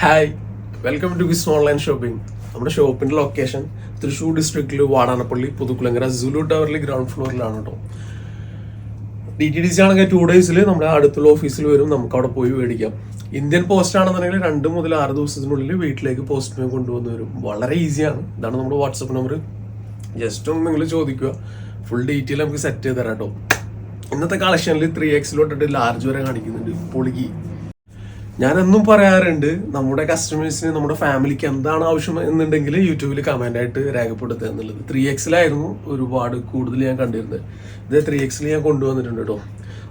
Hi welcome to Wiz online shopping നമ്മുടെ ഷോപ്പിന്റെ location Thrissur ഡിസ്ട്രിക്റ്റിൽ വാടാനപ്പള്ളി പുതുക്കുളങ്ങര സുലു ടവറിൽ ഗ്രൗണ്ട് ഫ്ലോറിലാണ് കേട്ടോ ഡി ടി ഡി സി ആണെങ്കിൽ ടു ഡേയ്സിൽ നമ്മുടെ അടുത്തുള്ള ഓഫീസിൽ വരും. നമുക്ക് അവിടെ പോയി മേടിക്കാം. ഇന്ത്യൻ പോസ്റ്റ് ആണെന്നുണ്ടെങ്കിൽ രണ്ട് മുതൽ ആറ് ദിവസത്തിനുള്ളിൽ വീട്ടിലേക്ക് പോസ്റ്റ് കൊണ്ടുവന്ന് വരും വളരെ ഈസിയാണ് ഇതാണ് നമ്മുടെ വാട്സപ്പ് നമ്പർ ജസ്റ്റ് ഒന്ന് നിങ്ങൾ ചോദിക്കുക. ഫുൾ ഡീറ്റെയിൽ നമുക്ക് സെറ്റ് ചെയ്ത് തരാം കേട്ടോ ഇന്നത്തെ കളക്ഷനിൽ ത്രീ എക്സിലോട്ടിട്ട് ലാർജ് വരെ കാണിക്കുന്നുണ്ട്. പൊളിക്ക് ഞാൻ എന്നും പറയാറുണ്ട് നമ്മുടെ കസ്റ്റമേഴ്സിന് നമ്മുടെ ഫാമിലിക്ക് എന്താണ് ആവശ്യം എന്നുണ്ടെങ്കിൽ യൂട്യൂബിൽ കമന്റ് ആയിട്ട് രേഖപ്പെടുത്തുക എന്നുള്ളത്. ത്രീ എക്സിലായിരുന്നു ഒരുപാട് കൂടുതൽ ഞാൻ കണ്ടിരുന്നത്. ഇത് ത്രീ എക്സിൽ ഞാൻ കൊണ്ടുവന്നിട്ടുണ്ട് കേട്ടോ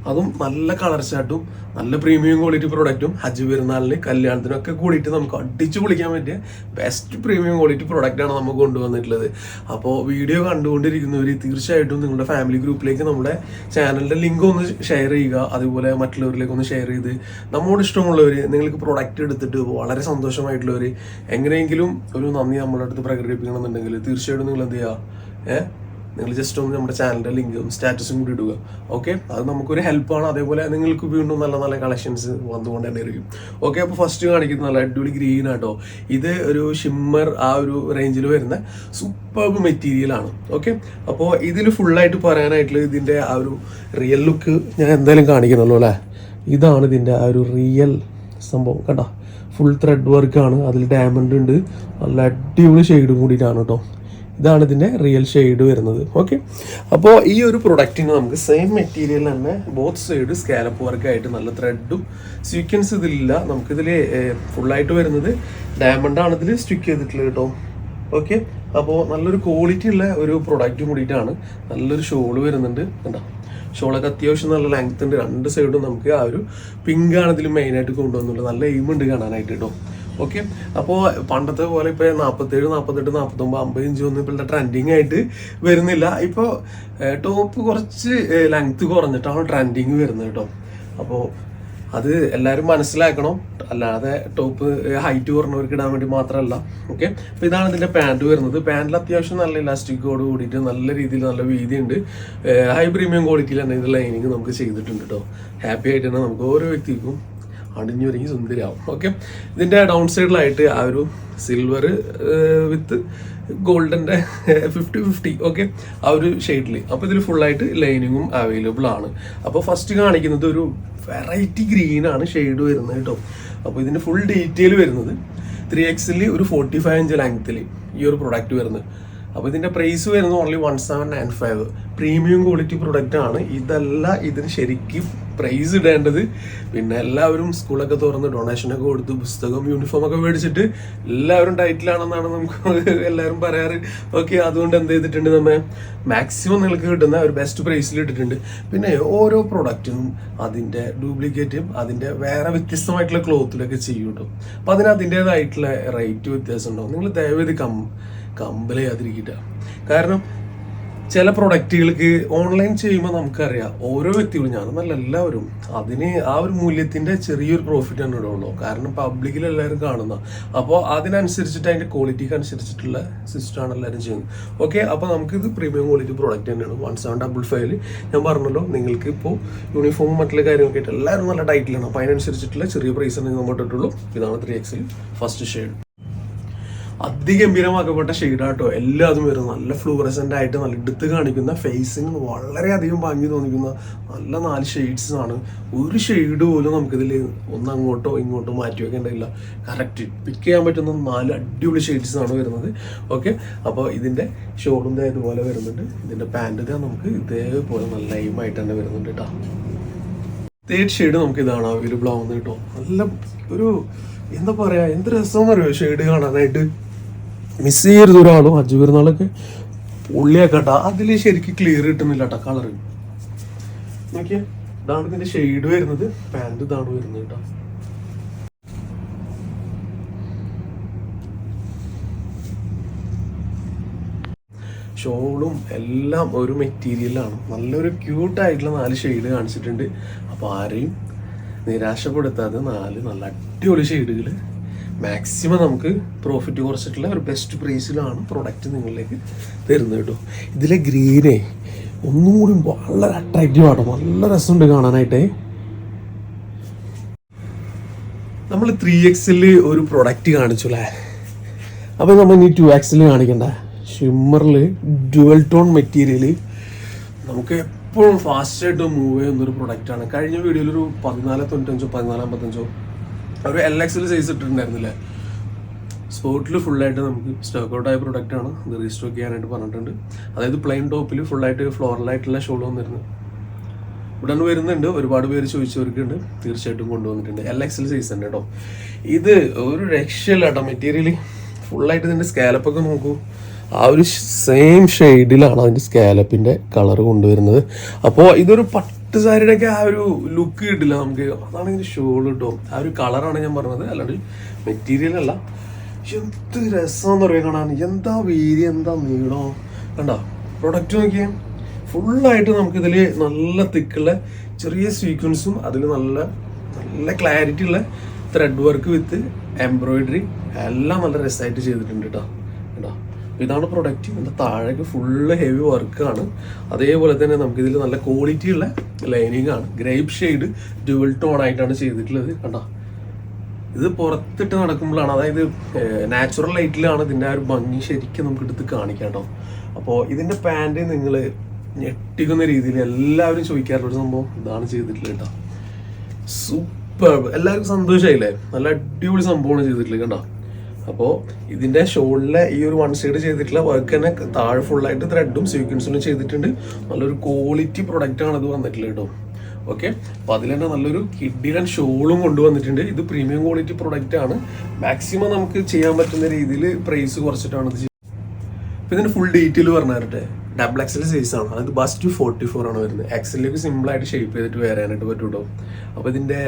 അതും നല്ല കളർ ഷർട്ടും നല്ല പ്രീമിയം ക്വാളിറ്റി പ്രൊഡക്റ്റും ഹജ്ജ് പെരുന്നാളിന് കല്യാണത്തിനൊക്കെ കൂടിയിട്ട് നമുക്ക് അടിച്ചു പൊളിക്കാൻ പറ്റിയ ബെസ്റ്റ് പ്രീമിയം ക്വാളിറ്റി പ്രൊഡക്റ്റാണ് നമുക്ക് കൊണ്ടുവന്നിട്ടുള്ളത്. അപ്പോൾ വീഡിയോ കണ്ടുകൊണ്ടിരിക്കുന്നവർ തീർച്ചയായിട്ടും നിങ്ങളുടെ ഫാമിലി ഗ്രൂപ്പിലേക്ക് നമ്മുടെ ചാനലിന്റെ ലിങ്ക് ഒന്ന് ഷെയർ ചെയ്യുക. അതുപോലെ മറ്റുള്ളവരിലേക്ക് ഒന്ന് ഷെയർ ചെയ്ത് നമ്മോട് ഇഷ്ടമുള്ളവർ നിങ്ങൾക്ക് പ്രൊഡക്റ്റ് എടുത്തിട്ട് വളരെ സന്തോഷമായിട്ടുള്ളവർ എങ്ങനെയെങ്കിലും ഒരു നന്ദി നമ്മളടുത്ത് അടുത്ത് പ്രകടിപ്പിക്കണമെന്നുണ്ടെങ്കിൽ തീർച്ചയായിട്ടും നിങ്ങൾ എന്ത് ചെയ്യുക? ഏഹ് നിങ്ങൾ ജസ്റ്റ് ഒന്ന് നമ്മുടെ ചാനലിന്റെ ലിങ്കും സ്റ്റാറ്റസും കൂടി ഇടുക. ഓക്കെ അത് നമുക്കൊരു ഹെൽപ്പാണ് അതേപോലെ നിങ്ങൾക്ക് വീണ്ടും നല്ല നല്ല കളക്ഷൻസ് വന്നുകൊണ്ട് തന്നെ ഇരിക്കും ഓക്കെ അപ്പോൾ ഫസ്റ്റ് കാണിക്കുന്ന നല്ല അടിപൊളി ഗ്രീൻ ആട്ടോ. ഇത് ഒരു ഷിമ്മർ ആ ഒരു റേഞ്ചിൽ വരുന്ന സൂപ്പർ മെറ്റീരിയൽ ആണ്. ഓക്കെ അപ്പോൾ ഇതിൽ ഫുള്ളായിട്ട് പറയാനായിട്ടുള്ള ഇതിന്റെ ആ ഒരു റിയൽ ലുക്ക് ഞാൻ എന്തായാലും കാണിക്കണല്ലോ അല്ലേ? ഇതാണ് ഇതിന്റെ ആ ഒരു റിയൽ സംഭവം. കണ്ടോ? ഫുൾ ത്രെഡ് വർക്കാണ് അതിൽ ഡയമണ്ട് ഉണ്ട്. നല്ല അടിപൊളി ഷെയ്ഡും കൂടിയിട്ടാണ് കേട്ടോ ഇതാണ് ഇതിന്റെ റിയൽ ഷെയ്ഡ് വരുന്നത്. ഓക്കെ അപ്പോൾ ഈ ഒരു പ്രൊഡക്റ്റിന് നമുക്ക് സെയിം മെറ്റീരിയൽ തന്നെ ബോത്ത് സൈഡ് സ്കാലപ്പ് വർക്ക് ആയിട്ട് നല്ല ത്രെഡും സ്വീക്വൻസ് ഇതിലില്ല നമുക്കിതിൽ ഫുള്ളായിട്ട് വരുന്നത് ഡയമണ്ട് ആണ് ഇതിൽ സ്റ്റിക്ക് ചെയ്തിട്ടുള്ളത് കേട്ടോ. ഓക്കെ അപ്പോൾ നല്ലൊരു ക്വാളിറ്റി ഉള്ള ഒരു പ്രൊഡക്റ്റും കൂടിയിട്ടാണ് നല്ലൊരു ഷോൾ വരുന്നുണ്ട്. കണ്ടോ? ഷോളൊക്കെ അത്യാവശ്യം നല്ല ലെങ്ത് ഉണ്ട്. രണ്ട് സൈഡും നമുക്ക് ആ ഒരു പിങ്ക് ആണ് ഇതിൽ മെയിനായിട്ട് കൊണ്ടുവന്നുള്ളത് നല്ല എയിം ഉണ്ട് കാണാനായിട്ട് കേട്ടോ. ഓക്കെ അപ്പോൾ പണ്ടത്തെ പോലെ ഇപ്പോൾ നാൽപ്പത്തേഴ് നാൽപ്പത്തെട്ട് നാൽപ്പത്തൊമ്പത് അമ്പത് ഇഞ്ച് ഒന്നും ഇപ്പോഴത്തെ ട്രെൻഡിങ് ആയിട്ട് വരുന്നില്ല. ഇപ്പോൾ ടോപ്പ് കുറച്ച് ലെങ്ത് കുറഞ്ഞിട്ടാണ് ട്രെൻഡിങ് വരുന്നത് കേട്ടോ അപ്പോൾ അത് എല്ലാവരും മനസ്സിലാക്കണം. അല്ലാതെ ടോപ്പ് ഹൈറ്റ് കുറഞ്ഞവർക്ക് ഇടാൻ വേണ്ടി മാത്രമല്ല ഓക്കെ അപ്പം ഇതാണ് ഇതിന്റെ പാന്റ് വരുന്നത്. പാൻറിൽ അത്യാവശ്യം നല്ല ഇലാസ്റ്റിക്കോട് കൂടിയിട്ട് നല്ല രീതിയിൽ നല്ല വീതി ഉണ്ട് ഹൈ പ്രീമിയം ക്വാളിറ്റിയിൽ തന്നെ ഇത് ലൈനിങ് നമുക്ക് ചെയ്തിട്ടുണ്ട് കേട്ടോ ഹാപ്പി ആയിട്ട് തന്നെ നമുക്ക് ഓരോ വ്യക്തിക്കും അണിഞ്ഞൊരുങ്ങി സുന്ദരിയാവും. ഓക്കെ ഇതിന്റെ ഡൗൺ സൈഡിലായിട്ട് ആ ഒരു സിൽവർ വിത്ത് ഗോൾഡന്റെ ഫിഫ്റ്റി ഫിഫ്റ്റി ഓക്കെ ആ ഒരു ഷെയ്ഡിൽ അപ്പോൾ ഇതിൽ ഫുള്ളായിട്ട് ലൈനിങ്ങും അവൈലബിൾ ആണ്. അപ്പോൾ ഫസ്റ്റ് കാണിക്കുന്നത് ഒരു വെറൈറ്റി ഗ്രീനാണ് ഷെയ്ഡ് വരുന്നത് കേട്ടോ. അപ്പോൾ ഇതിന്റെ ഫുൾ ഡീറ്റെയിൽ വരുന്നത് ത്രീ എക്സിൽ ഒരു ഫോർട്ടി ഫൈവ് ഇഞ്ച് ലെങ്ത്തിൽ ഈ ഒരു പ്രൊഡക്റ്റ് വരുന്നത്. അപ്പോൾ ഇതിന്റെ പ്രൈസ് വരുന്നത് only one seven nine five premium quality product ആണ്. ഇതല്ല ഇതിന് ശരിക്കും പ്രൈസ് ഇടേണ്ടത്. പിന്നെ എല്ലാവരും സ്കൂളൊക്കെ തുറന്ന് ഡൊണേഷനൊക്കെ കൊടുത്ത് പുസ്തകം യൂണിഫോം ഒക്കെ മേടിച്ചിട്ട് എല്ലാവരും ടൈറ്റിലാണെന്നാണ് നമുക്ക് എല്ലാവരും പറയാറ്. ഓക്കെ അതുകൊണ്ട് എന്ത് ചെയ്തിട്ടുണ്ട് നമ്മൾ മാക്സിമം നിങ്ങൾക്ക് കിട്ടുന്ന ഒരു ബെസ്റ്റ് പ്രൈസിൽ ഇട്ടിട്ടുണ്ട്. പിന്നെ ഓരോ പ്രൊഡക്റ്റിനും അതിന്റെ ഡ്യൂപ്ലിക്കേറ്റും അതിന്റെ വേറെ വ്യത്യസ്തമായിട്ടുള്ള ക്ലോത്തിലൊക്കെ ചെയ്യും കേട്ടോ അപ്പം അതിന് അതിന്റേതായിട്ടുള്ള റേറ്റ് വ്യത്യാസം ഉണ്ടാവും. നിങ്ങൾ ദയവേത് കം കമ്പൽ ചെയ്യാതിരിക്കില്ല കാരണം ചില പ്രൊഡക്റ്റുകൾക്ക് ഓൺലൈൻ ചെയ്യുമ്പോൾ നമുക്കറിയാം ഓരോ വ്യക്തികളും ഞാനെന്നല്ല എല്ലാവരും അതിന് ആ ഒരു മൂല്യത്തിന്റെ ചെറിയൊരു പ്രോഫിറ്റ് തന്നെ ഇടുള്ളൂ. കാരണം പബ്ലിക്കിൽ എല്ലാവരും കാണുന്ന അപ്പോൾ അതിനനുസരിച്ചിട്ട് അതിന്റെ ക്വാളിറ്റിക്ക് അനുസരിച്ചിട്ടുള്ള സിസ്റ്റമാണ് എല്ലാവരും ചെയ്യുന്നത്. ഓക്കെ അപ്പോൾ നമുക്കിത് പ്രീമിയം ക്വാളിറ്റി പ്രോഡക്റ്റ് തന്നെയാണ്. വൺ സെവൻ ഡബിൾ ഫൈവിൽ ഞാൻ പറഞ്ഞല്ലോ നിങ്ങൾക്ക് ഇപ്പോൾ യൂണിഫോമും മറ്റുള്ള കാര്യങ്ങളൊക്കെ ആയിട്ട് എല്ലാവരും നല്ല ടൈറ്റിലാണ് അപ്പോൾ അതിനനുസരിച്ചിട്ടുള്ള ചെറിയ പ്രൈസ് ആണ് നമ്മൾ ഇട്ടിട്ടുള്ളൂ. ഇതാണ് ത്രീ എക്സിൽ ഫസ്റ്റ് ഷെയ്ഡ് അതിഗംഭീരമാക്കപ്പെട്ട ഷെയ്ഡാട്ടോ. എല്ലാതും വരും നല്ല ഫ്ലൂറസെന്റ് ആയിട്ട് നല്ല എടുത്ത് കാണിക്കുന്ന ഫേസിന് വളരെയധികം ഭംഗി തോന്നിക്കുന്ന നല്ല നാല് ഷെയ്ഡ്സ് ആണ്. ഒരു ഷെയ്ഡ് പോലും നമുക്കിതിൽ ഒന്ന് അങ്ങോട്ടോ ഇങ്ങോട്ടോ മാറ്റി വെക്കേണ്ടതില്ല കറക്റ്റ് പിക്ക് ചെയ്യാൻ പറ്റുന്ന നാല് അടിപൊളി ഷെയ്ഡ്സ് ആണ് വരുന്നത്. ഓക്കെ അപ്പോൾ ഇതിന്റെ ഷോളും ദേ ഇതുപോലെ വരുന്നുണ്ട്. ഇതിന്റെ പാന്റ് നമുക്ക് ഇതേപോലെ നല്ല എയിമായിട്ട് തന്നെ വരുന്നുണ്ട് കേട്ടോ തേർഡ് ഷെയ്ഡ് നമുക്ക് ഇതാണ്. അവൈലബിൾ ആവുന്നത് കേട്ടോ നല്ല ഒരു എന്താ പറയാ എന്ത് രസം പറയുമോ ഷെയ്ഡ് കാണാനായിട്ട്? മിസ് ചെയ്യരുത് ഒരാളും ഹജ്ജ് പെരുന്നാളൊക്കെ പൊള്ളിയാക്കട്ട അതിൽ ശരിക്കും ക്ലിയർ കിട്ടുന്നില്ല കേട്ടോ കളറ് നോക്കിയേ ഇതാണ് ഇതിന്റെ ഷെയ്ഡ് വരുന്നത് പാന്റ് ഇതാണ് വരുന്നത് കേട്ടോ ഷോളും എല്ലാം ഒരു മെറ്റീരിയലാണ് നല്ലൊരു ക്യൂട്ടായിട്ടുള്ള നാല് ഷെയ്ഡ് കാണിച്ചിട്ടുണ്ട്. അപ്പോൾ ആരെയും നിരാശപ്പെടുത്താതെ നാല് നല്ല അടിപൊളി ഷെയ്ഡുകൾ മാക്സിമം നമുക്ക് പ്രോഫിറ്റ് കുറച്ചിട്ടുള്ള ഒരു ബെസ്റ്റ് പ്രൈസിലാണ് പ്രൊഡക്റ്റ് നിങ്ങളിലേക്ക് തരുന്നത് കേട്ടോ. ഇതിലെ ഗ്രീനെ ഒന്നും കൂടി വളരെ അട്രാക്റ്റീവ് നല്ല രസമുണ്ട് കാണാനായിട്ടേ. നമ്മൾ ത്രീ എക്സിൽ ഒരു പ്രൊഡക്റ്റ് കാണിച്ചു അല്ലേ അപ്പോൾ നമ്മൾ ഇനി ടു എക്സിൽ കാണിക്കണ്ട. ഷിമ്മറിൽ ഡുവൽ ടോൺ മെറ്റീരിയൽ നമുക്ക് എപ്പോഴും ഫാസ്റ്റായിട്ട് മൂവ് ചെയ്യുന്ന ഒരു പ്രൊഡക്റ്റാണ് കഴിഞ്ഞ വീഡിയോയിൽ ഒരു പതിനാല് തൊണ്ണൂറ്റഞ്ചോ പതിനാല് അമ്പത്തഞ്ചോ ഒരു എൽ എക്സിൽ സൈസ് ഇട്ടിട്ടുണ്ടായിരുന്നില്ലേ? സ്പോട്ടിൽ ഫുള്ളായിട്ട് നമുക്ക് സ്റ്റോക്ക് ഔട്ട് ആയ പ്രൊഡക്റ്റ് ആണ്. ഇത് റീസ്റ്റോക്ക് ചെയ്യാനായിട്ട് പറഞ്ഞിട്ടുണ്ട്. അതായത് പ്ലെയിൻ ടോപ്പിൽ ഫുള്ളായിട്ട് ഫ്ലോറലായിട്ടുള്ള ഷോൾ വന്നിരുന്നു. ഇവിടെ വരുന്നുണ്ട്. ഒരുപാട് പേര് ചോദിച്ചവർക്കുണ്ട്. തീർച്ചയായിട്ടും കൊണ്ടുവന്നിട്ടുണ്ട്. എൽ എക്സൽ സൈസ് ഉണ്ട് കേട്ടോ ഇത് ഒരു രക്ഷയില്ല കേട്ടോ മെറ്റീരിയൽ ഫുള്ളായിട്ട് ഇതിന്റെ സ്കാലപ്പൊക്കെ നോക്കൂ. ആ ഒരു സെയിം ഷെയ്ഡിലാണ് അതിന്റെ സ്കാലപ്പിന്റെ കളർ കൊണ്ടുവരുന്നത്. അപ്പോൾ ഇതൊരു പട്ട് സാരിയുടെ ഒക്കെ ആ ഒരു ലുക്ക് കിട്ടില്ല നമുക്ക്. അതാണ് ഷോൾ കിട്ടും ആ ഒരു കളറാണ് ഞാൻ പറഞ്ഞത്. അല്ലാണ്ട് മെറ്റീരിയൽ അല്ല. എന്ത് രസമെന്ന് പറയാൻ കാണാൻ? എന്താ വീതി? എന്താ നീളോ? കണ്ടോ? പ്രൊഡക്റ്റ് നോക്കിയേ. ഫുള്ളായിട്ട് നമുക്കിതിൽ നല്ല തിക്കുള്ള ചെറിയ സീക്വൻസും അതിൽ നല്ല നല്ല ക്ലാരിറ്റി ഉള്ള ത്രെഡ് വർക്ക് വിത്ത് എംബ്രോയിഡറി എല്ലാം നല്ല രസമായിട്ട് ചെയ്തിട്ടുണ്ട് കേട്ടോ ഇതാണ് പ്രൊഡക്റ്റ് ഇതിന്റെ താഴേക്ക് ഫുള്ള് ഹെവി വർക്കാണ് അതേപോലെ തന്നെ നമുക്കിതിൽ നല്ല ക്വാളിറ്റി ഉള്ള ലൈനിങ് ആണ്. ഗ്രേപ്പ് ഷെയ്ഡ് ഡ്യുവൽ ടോൺ ആയിട്ടാണ് ചെയ്തിട്ടുള്ളത്. കണ്ടോ? ഇത് പുറത്തിട്ട് നടക്കുമ്പോഴാണ് അതായത് നാച്ചുറൽ ലൈറ്റിലാണ് ഇതിന്റെ ആ ഒരു ഭംഗി ശരിക്കും നമുക്ക് എടുത്ത് കാണിക്കാം കേട്ടോ. അപ്പോൾ ഇതിന്റെ പാന്റ് നിങ്ങൾ ഞെട്ടിക്കുന്ന രീതിയിൽ എല്ലാവരും ചോദിക്കാറുള്ള സംഭവം ഇതാണ് ചെയ്തിട്ടുള്ളത് കേട്ടോ. സൂപ്പർ എല്ലാവർക്കും സന്തോഷമായില്ലേ? നല്ല അടിപൊളി സംഭവമാണ് ചെയ്തിട്ടുള്ളത് കണ്ടോ? അപ്പോൾ ഇതിന്റെ ഷോളിലെ ഈ ഒരു വൺ സൈഡ് ചെയ്തിട്ടുള്ള വർക്ക് തന്നെ താഴെ ഫുള്ളായിട്ട് ത്രെഡും സീക്വൻസിലും ചെയ്തിട്ടുണ്ട്. നല്ലൊരു ക്വാളിറ്റി പ്രൊഡക്റ്റ് ആണ് ഇത് വന്നിട്ടുള്ളത് കേട്ടോ ഓക്കെ അപ്പോൾ അതിൽ തന്നെ നല്ലൊരു കിഡിലൻ ഷോളും കൊണ്ടുവന്നിട്ടുണ്ട്. ഇത് പ്രീമിയം ക്വാളിറ്റി പ്രൊഡക്റ്റ് ആണ്. മാക്സിമം നമുക്ക് ചെയ്യാൻ പറ്റുന്ന രീതിയിൽ പ്രൈസ് കുറച്ചിട്ടാണ് ഇത് ഇപ്പൊ ഇതിന്റെ ഫുൾ ഡീറ്റെയിൽ പറഞ്ഞു തരട്ടെ ഡബിൾ എക്സൽ സൈസ് ആണ്. അതായത് ബസ് ടു ഫോർട്ടി ഫോർ ആണ് വരുന്നത് എക്സലിലേക്ക് സിമ്പിൾ ആയിട്ട് ഷേപ്പ് ചെയ്തിട്ട് വരാനായിട്ട് പറ്റുള്ളൂ അപ്പോൾ ഇതിന്റെ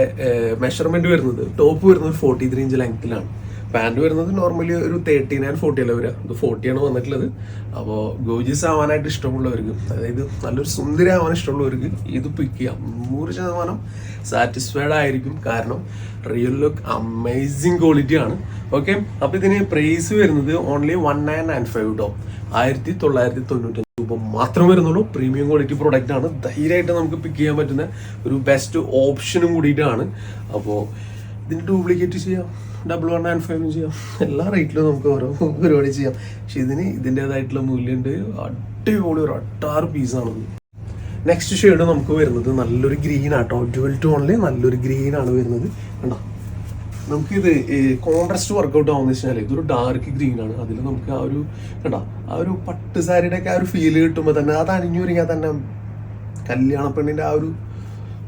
മെഷർമെന്റ് വരുന്നത് ടോപ്പ് വരുന്നത് ഫോർട്ടി ത്രീ ഇഞ്ച് ലെങ്ത്തിലാണ് പാന്റ് വരുന്നത് നോർമലി ഒരു തേർട്ടി നയൻ ഫോർട്ടി അല്ല വരിക? ഇത് ഫോർട്ടിയാണ് വന്നിട്ടുള്ളത്. അപ്പോൾ ഗോജിസ് ആവാനായിട്ട് ഇഷ്ടമുള്ളവർക്ക് അതായത് നല്ലൊരു സുന്ദരി ആവാൻ ഇഷ്ടമുള്ളവർക്ക് ഇത് പിക്ക് ചെയ്യാം. നൂറ് ശതമാനം സാറ്റിസ്ഫൈഡ് ആയിരിക്കും. കാരണം റിയൽ ലുക്ക് അമേസിങ് ക്വാളിറ്റി ആണ്. ഓക്കെ അപ്പോൾ ഇതിന് പ്രൈസ് വരുന്നത് only one nine nine five കേട്ടോ ആയിരത്തി തൊള്ളായിരത്തി തൊണ്ണൂറ്റി രൂപ മാത്രം വരുന്നുള്ളൂ. പ്രീമിയം ക്വാളിറ്റി പ്രൊഡക്റ്റ് ആണ്. ധൈര്യമായിട്ട് നമുക്ക് പിക്ക് ചെയ്യാൻ പറ്റുന്ന ഒരു ബെസ്റ്റ് ഓപ്ഷനും കൂടിയിട്ടാണ്. അപ്പോൾ ഇതിന് ഡ്യൂപ്ലിക്കേറ്റ് ചെയ്യാം. ഡബിൾ വൺ ആൻഡ് ഫൈവ് ചെയ്യാം. എല്ലാ റേറ്റിലും നമുക്ക് ഓരോ പരിപാടി ചെയ്യാം. പക്ഷെ ഇതിന് ഇതിന്റെതായിട്ടുള്ള മൂല്യമുണ്ട്. അടിപൊളി ഒരു അട്ടാറ് പീസാണ് നെക്സ്റ്റ് ഷെയ്ഡ് നമുക്ക് വരുന്നത് നല്ലൊരു ഗ്രീൻ ആട്ടോ. ഡുവൽ ടോണിൽ നല്ലൊരു ഗ്രീൻ ആണ് വരുന്നത്. കണ്ടോ? നമുക്കിത് കോൺട്രസ്റ്റ് വർക്കൗട്ട് ആവുന്ന വെച്ചാൽ ഇതൊരു ഡാർക്ക് ഗ്രീൻ ആണ്. അതിൽ നമുക്ക് ആ ഒരു കണ്ടോ? ആ ഒരു പട്ട് സാരിയുടെ ഒക്കെ ആ ഒരു ഫീൽ കിട്ടുമ്പോൾ തന്നെ അത് അണിഞ്ഞൊരുങ്ങിയാൽ തന്നെ കല്യാണ പെണ്ണിന്റെ ആ ഒരു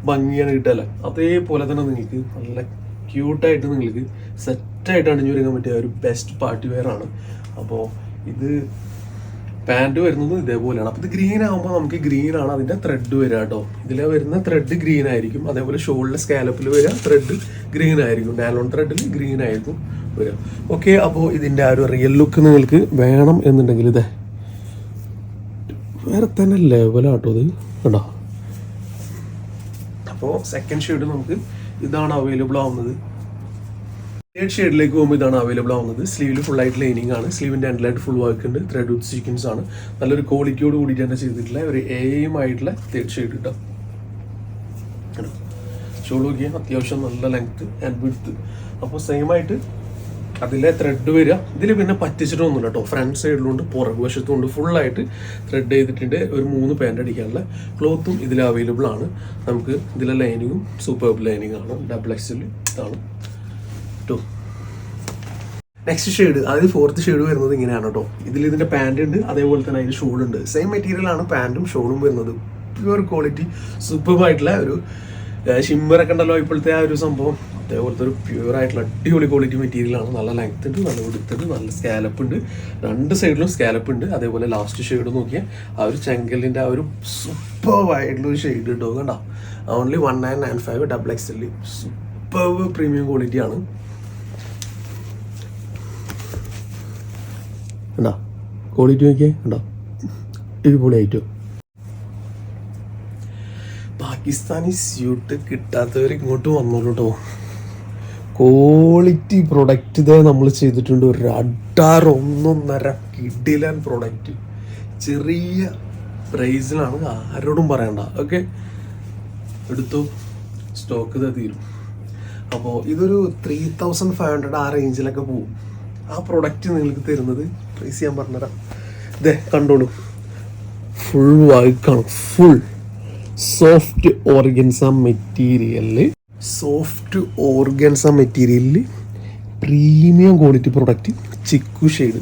ഭംഗിയാണ് കിട്ടല്ലേ അതേപോലെ തന്നെ നിങ്ങൾക്ക് നല്ല ക്യൂട്ടായിട്ട് നിങ്ങൾക്ക് സെറ്റായിട്ട് അണിഞ്ഞൊരുങ്ങാൻ പറ്റിയ ഒരു ബെസ്റ്റ് പാർട്ടി വെയർ ആണ്. അപ്പോൾ ഇത് പാന്റ് വരുന്നത് ഇതേപോലെയാണ്. അപ്പോൾ ഇത് ഗ്രീൻ ആകുമ്പോൾ നമുക്ക് ഗ്രീൻ ആണ് അതിന്റെ ത്രെഡ് വരിക കേട്ടോ. ഇതിൽ വരുന്ന ത്രെഡ് ഗ്രീൻ ആയിരിക്കും. അതേപോലെ ഷോളിലെ സ്കാലപ്പിൽ വരിക ത്രെഡ് ഗ്രീൻ ആയിരിക്കും. ഡാലോൺ ത്രെഡിൽ ഗ്രീൻ ആയിരിക്കും വരിക. ഓക്കെ അപ്പോൾ ഇതിന്റെ ആ ഒരു റിയൽ ലുക്ക് നിങ്ങൾക്ക് വേണം എന്നുണ്ടെങ്കിൽ ഇതേ വേറെ തന്നെ ലെവലാട്ടോ ഇത്. കേട്ടോ അപ്പോൾ സെക്കൻഡ് ഷെയ്ഡ് നമുക്ക് ഇതാണ് അവൈലബിൾ ആവുന്നത്. തേർഡ് ഷെയ്ഡിലേക്ക് പോകുമ്പോൾ ഇതാണ് അവൈലബിൾ ആവുന്നത്. സ്ലീവിൽ ഫുൾ ആയിട്ട് ലൈനിങ് ആണ്. സ്ലീവിന്റെ എൻഡിലായിട്ട് ഫുൾ വർക്ക് ഉണ്ട്. ത്രെഡ് വിത്ത് സീക്വൻസ് ആണ്. നല്ലൊരു ക്വാളിറ്റിയോട് കൂടിയിട്ട് തന്നെ ചെയ്തിട്ടുള്ള ഒരു എയും ആയിട്ടുള്ള തേർഡ് ഷെയ്ഡ് കിട്ടാം ഷോൾ നോക്കിയാൽ അത്യാവശ്യം നല്ല ലെങ്ത് ആൻഡ് വിഡ്ത്ത് അപ്പോൾ സെയിം ആയിട്ട് അതിലെ ത്രെഡ് വരിക. ഇതിൽ പിന്നെ പറ്റിച്ചിട്ടൊന്നുമില്ല കേട്ടോ. ഫ്രണ്ട് സൈഡിലുണ്ട് പുറകു വശത്തുണ്ട് ഫുള്ളായിട്ട് ത്രെഡ് ചെയ്തിട്ടുണ്ട്. ഒരു മൂന്ന് പാന്റ് അടിക്കാനുള്ള ക്ലോത്തും ഇതിൽ അവൈലബിൾ ആണ്. നമുക്ക് ഇതിലെ ലൈനിങ്ങും സൂപ്പർബ് ലൈനിങ് ആണ്. ഡബിൾ എക്സിൽ ഇതാണ്. കേട്ടോ നെക്സ്റ്റ് ഷെയ്ഡ് അതായത് ഫോർത്ത് ഷെയ്ഡ് വരുന്നത് ഇങ്ങനെയാണ് കേട്ടോ ഇതിൽ ഇതിന്റെ പാന്റ് ഉണ്ട് അതേപോലെ തന്നെ അതിന്റെ ഷോൾ ഉണ്ട് സെയിം മെറ്റീരിയൽ ആണ് പാന്റും ഷോളും വരുന്നത്. പ്യുവർ ക്വാളിറ്റി സൂപ്പർ ആയിട്ടുള്ള ഒരു ഷിമ്മറൊക്കെ ഉണ്ടല്ലോ ഇപ്പോഴത്തെ ആ ഒരു സംഭവം. അതേപോലത്തെ ഒരു പ്യൂർ ആയിട്ടുള്ള അടിപൊളി ക്വാളിറ്റി മെറ്റീരിയൽ ആണ്. നല്ല ലെങ്ത് ഉണ്ട് നല്ല ഉടുത്തുണ്ട് നല്ല സ്കാലപ്പ് ഉണ്ട്. രണ്ട് സൈഡിലും സ്കാലപ്പ് ഉണ്ട്. അതേപോലെ ലാസ്റ്റ് ഷെയ്ഡ് നോക്കിയാൽ ആ ഒരു ചെങ്കലിന്റെ ആ ഒരു സൂപ്പർ ഒരു ഷെയ്ഡ് കിട്ടോ കണ്ടോ? Only one nine nine five double X L super premium quality ആണ്. കണ്ടോ? ക്വാളിറ്റി നോക്കിയേ കണ്ടോ? അടിപൊളിയായിട്ടും. പാകിസ്ഥാനി സ്യൂട്ട് കിട്ടാത്തവർ ഇങ്ങോട്ട് വന്നോളൂ കേട്ടോ ക്വാളിറ്റി പ്രൊഡക്റ്റ് ഇതേ നമ്മൾ ചെയ്തിട്ടുണ്ട്. ഒരു അഡാർ ഒന്നൊന്നര കിഡിലൻ പ്രൊഡക്റ്റ് ചെറിയ പ്രൈസിലാണ് ആരോടും പറയണ്ട. ഓക്കെ എടുത്തു. സ്റ്റോക്ക് ഇതാ തീരും. അപ്പോൾ ഇതൊരു ത്രീ തൗസൻഡ് ഫൈവ് ഹൺഡ്രഡ് ആ റേഞ്ചിലൊക്കെ പോകും ആ പ്രൊഡക്റ്റ് നിങ്ങൾക്ക് തരുന്നത് പ്രൈസ് ചെയ്യാൻ പറഞ്ഞുതരാം. ഇതേ കണ്ടോളൂ. ഫുൾ വായിക്കണം? ഫുൾ സോഫ്റ്റ് ഓർഗൻസ മെറ്റീരിയലിൽ സോഫ്റ്റ് ഓർഗൻസ മെറ്റീരിയലിൽ premium quality product chikoo shade.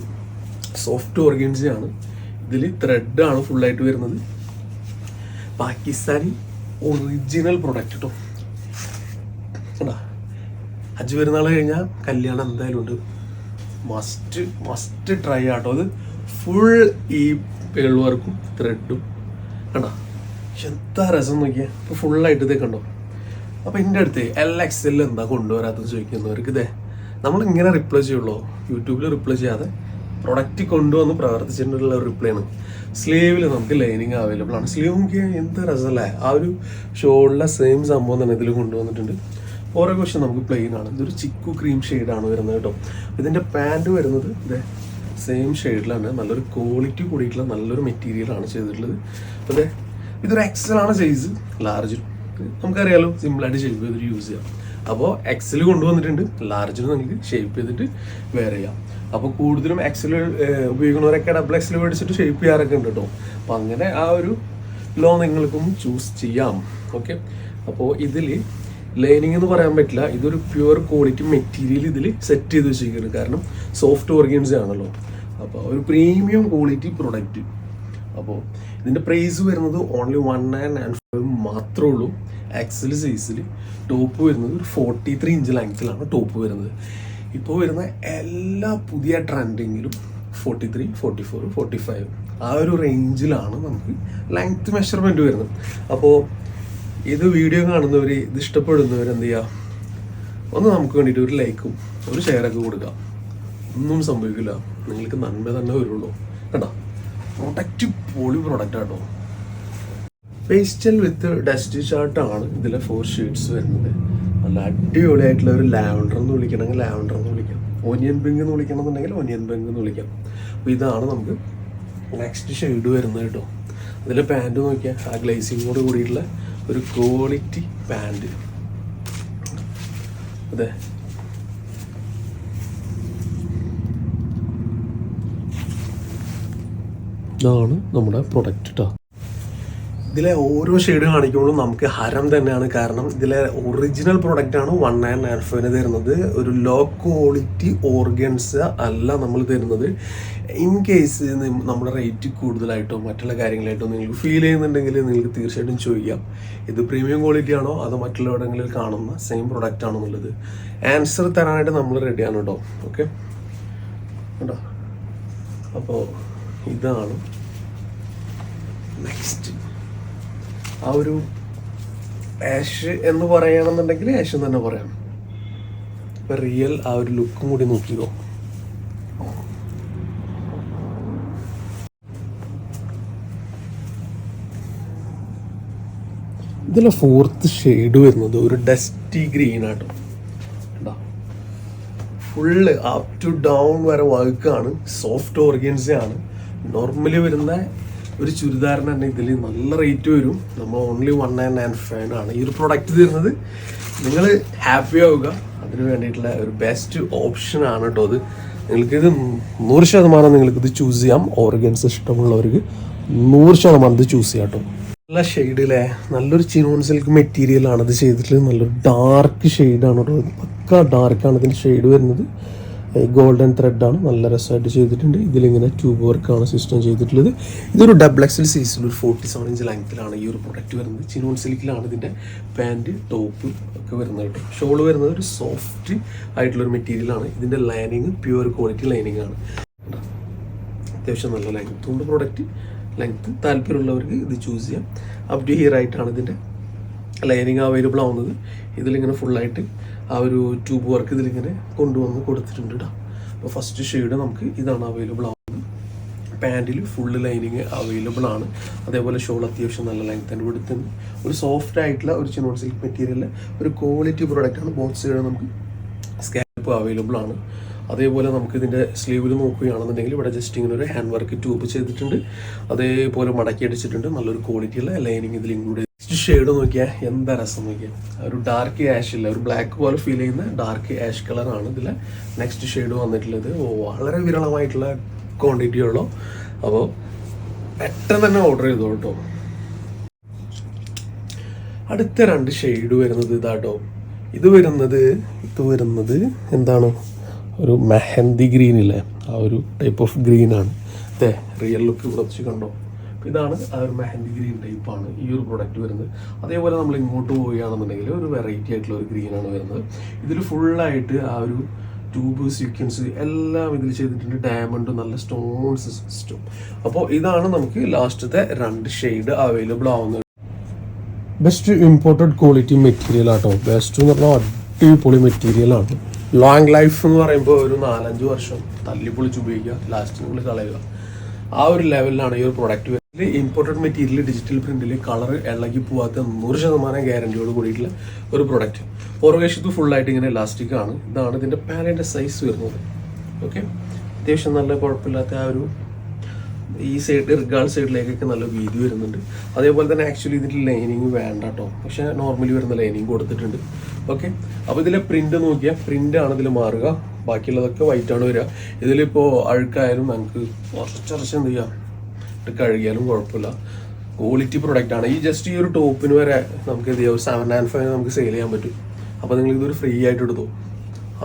Soft organza ആണ് ഇതിൽ ത്രെഡാണ് ഫുള്ളായിട്ട് വരുന്നത്. പാകിസ്ഥാനി ഒറിജിനൽ പ്രൊഡക്റ്റ് കേട്ടോ അജ് പെരുന്നാൾ കഴിഞ്ഞാൽ കല്യാണം എന്തായാലും ഉണ്ട്. മസ്റ്റ് മസ്റ്റ് ട്രൈ ആട്ടോ. അത് ഫുൾ ഈ പേൾ വർക്കും ത്രെഡും കണ്ടാ? എന്താ രസം നോക്കിയ? ഇപ്പൊ ഫുള്ളായിട്ട് ഇതേ കണ്ടോ? അപ്പൊ എന്റെ അടുത്ത് എൽ എക്സ് എൽ എന്താ കൊണ്ടുവരാത്തത് ചോദിക്കുന്നവർക്ക് ഇതേ നമ്മൾ ഇങ്ങനെ റിപ്ലൈ ചെയ്യുള്ളൂ. യൂട്യൂബിൽ റിപ്ലൈ ചെയ്യാതെ പ്രൊഡക്റ്റ് കൊണ്ടുവന്ന് പ്രവർത്തിച്ചിട്ടുള്ള റിപ്ലൈ ആണ്. സ്ലീവിൽ നമുക്ക് ലൈനിങ് അവൈലബിൾ ആണ്. സ്ലീവ് നോക്കിയാൽ എന്ത് രസമല്ലേ ആ ഒരു ഷോളിലെ സെയിം സംഭവം തന്നെ ഇതിൽ കൊണ്ടുവന്നിട്ടുണ്ട്. ഓരോ ക്വസ്റ്റ്യൻ നമുക്ക് പ്ലെയിൻ ആണ് ഇതൊരു ചിക്കു ക്രീം ആണ് വരുന്നത് കേട്ടോ. ഇതിന്റെ പാന്റ് വരുന്നത് ഇതേ സെയിം ഷെയ്ഡിലാണ് നല്ലൊരു ക്വാളിറ്റി കൂടിയിട്ടുള്ള നല്ലൊരു മെറ്റീരിയൽ ആണ് ചെയ്തിട്ടുള്ളത്. അപ്പോൾ ഇതൊരു എക്സൽ ആണ് സൈസ് ലാർജ് നമുക്കറിയാലോ സിമ്പിളായിട്ട് ഷേപ്പ് ചെയ്തിട്ട് യൂസ് ചെയ്യാം. അപ്പോൾ എക്സൽ കൊണ്ടുവന്നിട്ടുണ്ട്. ലാർജിൽ നിങ്ങൾക്ക് ഷേപ്പ് ചെയ്തിട്ട് വെയർ ചെയ്യാം. അപ്പോൾ കൂടുതലും എക്സൽ ഉപയോഗിക്കുന്നവരൊക്കെ ഡബിൾ എക്സൽ മേടിച്ചിട്ട് ഷേപ്പ് ചെയ്യാറൊക്കെ ഉണ്ട് കേട്ടോ അപ്പോൾ അങ്ങനെ ആ ഒരു ലോ നിങ്ങൾക്കും ചൂസ് ചെയ്യാം. ഓക്കെ അപ്പോൾ ഇതിൽ ലൈനിങ് എന്ന് പറയാൻ പറ്റില്ല. ഇതൊരു പ്യുവർ ക്വാളിറ്റി മെറ്റീരിയൽ ഇതിൽ സെറ്റ് ചെയ്ത് വെച്ചിരിക്കുന്നത് കാരണം സോഫ്റ്റ് ഓർഗൻസ് ആണല്ലോ. അപ്പോൾ ഒരു പ്രീമിയം ക്വാളിറ്റി പ്രൊഡക്റ്റ് അപ്പോൾ ഇതിന്റെ പ്രൈസ് വരുന്നത് only one nine nine five മാത്രമേ ഉള്ളൂ. ആക്സിൽ സൈസിൽ ടോപ്പ് വരുന്നത് ഒരു ഫോർട്ടി ത്രീ ഇഞ്ച് ലെങ്ത്തിലാണ് ടോപ്പ് വരുന്നത്. ഇപ്പോൾ വരുന്ന എല്ലാ പുതിയ ട്രെൻഡിങ്ങിലും forty three forty four forty five ആ ഒരു റേഞ്ചിലാണ് നമുക്ക് ലെങ്ത് മെഷർമെന്റ് വരുന്നത്. അപ്പോൾ ഇത് വീഡിയോ കാണുന്നവർ ഇത് ഇഷ്ടപ്പെടുന്നവർ എന്ത് ചെയ്യുക ഒന്ന് നമുക്ക് വേണ്ടിയിട്ട് ഒരു ലൈക്കും ഒരു ഷെയറൊക്കെ കൊടുക്കാം. ഒന്നും സംഭവിക്കില്ല. നിങ്ങൾക്ക് നന്മ തന്നെ വരുള്ളൂ. കേട്ടോ പ്രൊഡക്റ്റ് പൊളി പ്രൊഡക്റ്റ് ആട്ടോ. പേസ്റ്റൽ വിത്ത് ഡസ്റ്റ് ഷർട്ടാണ് ഇതിലെ ഫോർ ഷീറ്റ്സ് വരുന്നത്. നല്ല അടിപൊളിയായിട്ടുള്ള ഒരു ലാവൻഡർ എന്ന് വിളിക്കണമെങ്കിൽ ലാവൻഡർ എന്ന് വിളിക്കാം. ഓനിയൻ പിങ്ക് എന്ന് വിളിക്കണമെന്നുണ്ടെങ്കിൽ ഓനിയൻ പിങ്ക് എന്ന് വിളിക്കാം. അപ്പോൾ ഇതാണ് നമുക്ക് നെക്സ്റ്റ് ഷെയ്ഡ് വരുന്നത് കേട്ടോ. അതിലെ പാന്റ് നോക്കിയാൽ ആ ഗ്ലേസിങ്ങോട് കൂടിയിട്ടുള്ള ഒരു ക്വാളിറ്റി പാന്റ് അതെ. ഇതാണ് നമ്മുടെ പ്രൊഡക്റ്റ് കേട്ടോ ഇതിലെ ഓരോ ഷെയ്ഡ് കാണിക്കുമ്പോഴും നമുക്ക് ഹരം തന്നെയാണ്. കാരണം ഇതിലെ ഒറിജിനൽ പ്രൊഡക്റ്റ് ആണ് വൺ നയൻ നയൻ ഫൈവിന് തരുന്നത്. ഒരു ലോ ക്വാളിറ്റി ഓർഗൻസ് അല്ല നമ്മൾ തരുന്നത്. ഇൻ കേസ് നമ്മുടെ റേറ്റ് കൂടുതലായിട്ടോ മറ്റുള്ള കാര്യങ്ങളായിട്ടോ നിങ്ങൾക്ക് ഫീൽ ചെയ്യുന്നുണ്ടെങ്കിൽ നിങ്ങൾക്ക് തീർച്ചയായിട്ടും ചോദിക്കാം. ഇത് പ്രീമിയം ക്വാളിറ്റി ആണോ അതോ മറ്റുള്ള എവിടെയെങ്കിലും കാണുന്ന സെയിം പ്രൊഡക്റ്റ് ആണോ എന്നുള്ളത്. ആൻസർ തരാനായിട്ട് നമ്മൾ റെഡിയാണ് കേട്ടോ ഓക്കെ കേട്ടോ അപ്പോൾ ഇതാണ് നെക്സ്റ്റ് ആ ഒരു ആഷ് എന്ന് പറയണമെന്നുണ്ടെങ്കിൽ ആഷ് എന്ന് തന്നെ പറയാം. റിയൽ ആ ഒരു ലുക്കും കൂടി നോക്കിയോ ഇതിലെ ഫോർത്ത് ഷെയ്ഡ് വരുന്നത് ഒരു ഡസ്റ്റി ഗ്രീൻ ആട്ടോ. ഫുള്ള് അപ് ടു ഡൗൺ വരെ വർക്കാണ് സോഫ്റ്റ് ഓർഗൻസ് ആണ്. നോർമലി വരുന്ന ഒരു ചുരിദാറിന് തന്നെ ഇതിൽ നല്ല റേറ്റ് വരും. നമ്മൾ only one nine nine five ആണ് ഈ ഒരു പ്രൊഡക്റ്റ് തരുന്നത്. നിങ്ങൾ ഹാപ്പി ആവുക. അതിന് വേണ്ടിയിട്ടുള്ള ഒരു ബെസ്റ്റ് ഓപ്ഷൻ ആണ് കേട്ടോ അത്. നിങ്ങൾക്കിത് നൂറ് ശതമാനം നിങ്ങൾക്കിത് ചൂസ് ചെയ്യാം. ഓർഗൻസ് ഇഷ്ടമുള്ളവർക്ക് നൂറ് ശതമാനം ഇത് ചൂസ് ചെയ്യാം കേട്ടോ നല്ല ഷെയ്ഡിലെ നല്ലൊരു ചിനോൺ സിൽക്ക് മെറ്റീരിയൽ ആണ് ഇത് ചെയ്തിട്ടുള്ളത്. നല്ലൊരു ഡാർക്ക് ഷെയ്ഡാണ് കേട്ടോ പക്ക ഡാർക്കാണ് ഇതിന്റെ ഷെയ്ഡ് വരുന്നത്. ഗോൾഡൻ ത്രെഡാണ് നല്ല രസമായിട്ട് ചെയ്തിട്ടുണ്ട്. ഇതിലിങ്ങനെ ട്യൂബ് വർക്കാണ് സിസ്റ്റം ചെയ്തിട്ടുള്ളത്. ഇതൊരു ഡബിൾ എക്സൽ സൈസിൽ ഒരു ഫോർട്ടി സെവൻ ഇഞ്ച് ലെങ്ത്തിലാണ് ഈ ഒരു പ്രൊഡക്റ്റ് വരുന്നത്. ചിനോൺ സിൽക്കിലാണ് ഇതിന്റെ പാന്റ് ടോപ്പ് ഒക്കെ വരുന്നത് കേട്ടോ. ഷോൾ വരുന്നത് ഒരു സോഫ്റ്റ് ആയിട്ടുള്ള ഒരു മെറ്റീരിയലാണ് ഇതിന്റെ ലൈനിങ് പ്യുവർ ക്വാളിറ്റി ലൈനിങ് ആണ്. അത്യാവശ്യം നല്ല ലെങ്ത് ഉണ്ട് പ്രോഡക്റ്റ് ലെങ്ത് താല്പര്യമുള്ളവർക്ക് ഇത് ചൂസ് ചെയ്യാം. അപ് ടു ഹിയർ ആയിട്ടാണ് ഇതിന്റെ ലൈനിങ് അവൈലബിൾ ആവുന്നത്. ഇതിലിങ്ങനെ ഫുള്ളായിട്ട് ആ ഒരു ട്യൂബ് വർക്ക് ഇതിലിങ്ങനെ കൊണ്ടുവന്ന് കൊടുത്തിട്ടുണ്ട് കേട്ടോ അപ്പോൾ ഫസ്റ്റ് ഷെയ്ഡ് നമുക്ക് ഇതാണ് അവൈലബിൾ ആവുന്നത്. പാന്റിൽ ഫുള്ള് ലൈനിങ് അവൈലബിൾ ആണ്. അതേപോലെ ഷോൾ അത്യാവശ്യം നല്ല ലെങ്ത് ആൻഡ് കൊടുത്തുണ്ട് ഒരു സോഫ്റ്റ് ആയിട്ടുള്ള ഒരു ചിനോൺ സിൽക്ക് മെറ്റീരിയലിലെ ഒരു ക്വാളിറ്റി പ്രോഡക്റ്റ് ആണ് ബോത്ത് സൈഡ് നമുക്ക് സ്കാൽപ്പ് അവൈലബിൾ ആണ്. അതേപോലെ നമുക്ക് ഇതിന്റെ സ്ലീവിൽ നോക്കുകയാണെന്നുണ്ടെങ്കിൽ ഇവിടെ ജസ്റ്റ് ഇങ്ങനെ ഒരു ഹാൻഡ് വർക്ക് ട്യൂബ് ചെയ്തിട്ടുണ്ട്. അതേപോലെ മടക്കി അടിച്ചിട്ടുണ്ട്. നല്ലൊരു ക്വാളിറ്റിയുള്ള ലൈനിങ് ഇതിൽ ഇൻക്ലൂഡ് നെക്സ്റ്റ് ഷെയ്ഡ് നോക്കിയാൽ എന്താ രസം നോക്കിയാൽ ഒരു ഡാർക്ക് ആഷ് ഇല്ല? ഒരു ബ്ലാക്ക് പോലെ ഫീൽ ചെയ്യുന്ന ഡാർക്ക് ആഷ് കളറാണ് ഇതിൽ നെക്സ്റ്റ് ഷെയ്ഡ് വന്നിട്ടുള്ളത്. വളരെ വിരളമായിട്ടുള്ള ക്വാണ്ടിറ്റി ഉള്ളൂ. അപ്പോൾ പെട്ടെന്ന് തന്നെ ഓർഡർ ചെയ്തു കേട്ടോ. അടുത്ത രണ്ട് ഷെയ്ഡ് വരുന്നത് ഇതാട്ടോ ഇത് വരുന്നത് ഇത് വരുന്നത് എന്താണ്? ഒരു മെഹന്തി ഗ്രീൻ ഇല്ലേ? ആ ഒരു ടൈപ്പ് ഓഫ് ഗ്രീനാണ് അതെ റിയൽ ലുക്ക് വെച്ച് കണ്ടോ. ഇതാണ് ആ ഒരു മെഹന്തി ഗ്രീൻ ടൈപ്പാണ് ഈ ഒരു പ്രൊഡക്റ്റ് വരുന്നത്. അതേപോലെ നമ്മൾ ഇങ്ങോട്ട് പോവുകയാണെന്നുണ്ടെങ്കിൽ ഒരു വെറൈറ്റി ആയിട്ടുള്ള ഒരു ഗ്രീൻ ആണ് വരുന്നത്. ഇതിൽ ഫുള്ളായിട്ട് ആ ഒരു ട്യൂബ് സീക്വൻസ് എല്ലാം ഇതിൽ ചെയ്തിട്ടുണ്ട്. ഡയമണ്ട് നല്ല സ്റ്റോൺസ് സിസ്റ്റം അപ്പോൾ ഇതാണ് നമുക്ക് ലാസ്റ്റത്തെ രണ്ട് ഷെയ്ഡ് അവൈലബിൾ ആവുന്നത്. ബെസ്റ്റ് ഇമ്പോർട്ടഡ് ക്വാളിറ്റി മെറ്റീരിയൽ ആട്ടോ. ബെസ്റ്റ് എന്ന് പറഞ്ഞാൽ അടിപൊളി മെറ്റീരിയൽ ആണ്. ലോങ് ലൈഫ് എന്ന് പറയുമ്പോൾ ഒരു നാലഞ്ച് വർഷം തല്ലിപ്പൊളിച്ച് ഉപയോഗിക്കുക. ലാസ്റ്റ് നിങ്ങൾ കളയുക. ആ ഒരു ലെവലിലാണ് ഈ ഒരു പ്രൊഡക്റ്റ് വരുന്നത്. ഇമ്പോർട്ടഡ് മെറ്റീരിയൽ ഡിജിറ്റൽ പ്രിന്റിൽ കളർ ഇളകി പോവാത്ത നൂറ് ശതമാനം ഗ്യാരണ്ടിയോട് കൂടിയിട്ടുള്ള ഒരു പ്രൊഡക്റ്റ് ഫുൾ ഫുള്ളായിട്ട് ഇങ്ങനെ ഇലാസ്റ്റിക് ആണ്. ഇതാണ് ഇതിന്റെ പാനലിന്റെ സൈസ് വരുന്നത്. ഓക്കെ അത്യാവശ്യം നല്ല കുഴപ്പമില്ലാത്ത ആ ഒരു ഈ സൈഡ് റിഗാൾ സൈഡിലേക്കൊക്കെ നല്ല വീതി വരുന്നുണ്ട്. അതേപോലെ തന്നെ ആക്ച്വലി ഇതിന്റെ ലൈനിങ് വേണ്ട കേട്ടോ പക്ഷെ നോർമലി വരുന്ന ലൈനിങ് കൊടുത്തിട്ടുണ്ട്. ഓക്കെ അപ്പോൾ ഇതിലെ പ്രിന്റ് നോക്കിയാൽ ആണ് ഇതിൽ മാറുക. ബാക്കിയുള്ളതൊക്കെ വൈറ്റ് ആണ് വരിക. ഇതിലിപ്പോൾ അഴുക്കായാലും നമുക്ക് കുറച്ചറച്ച് എന്ത് ചെയ്യാം? ഇട്ട് കഴുകിയാലും കുഴപ്പമില്ല. ക്വാളിറ്റി പ്രൊഡക്റ്റ് ആണ്. ഈ ജസ്റ്റ് ഈ ഒരു ടോപ്പിന് വരെ നമുക്ക് എന്ത് ചെയ്യാം? സെവൻ ആൻഡ് ഫൈവ് നമുക്ക് സെയിൽ ചെയ്യാൻ പറ്റും. അപ്പോൾ നിങ്ങൾ ഇതൊരു ഫ്രീ ആയിട്ട് എടുത്തു?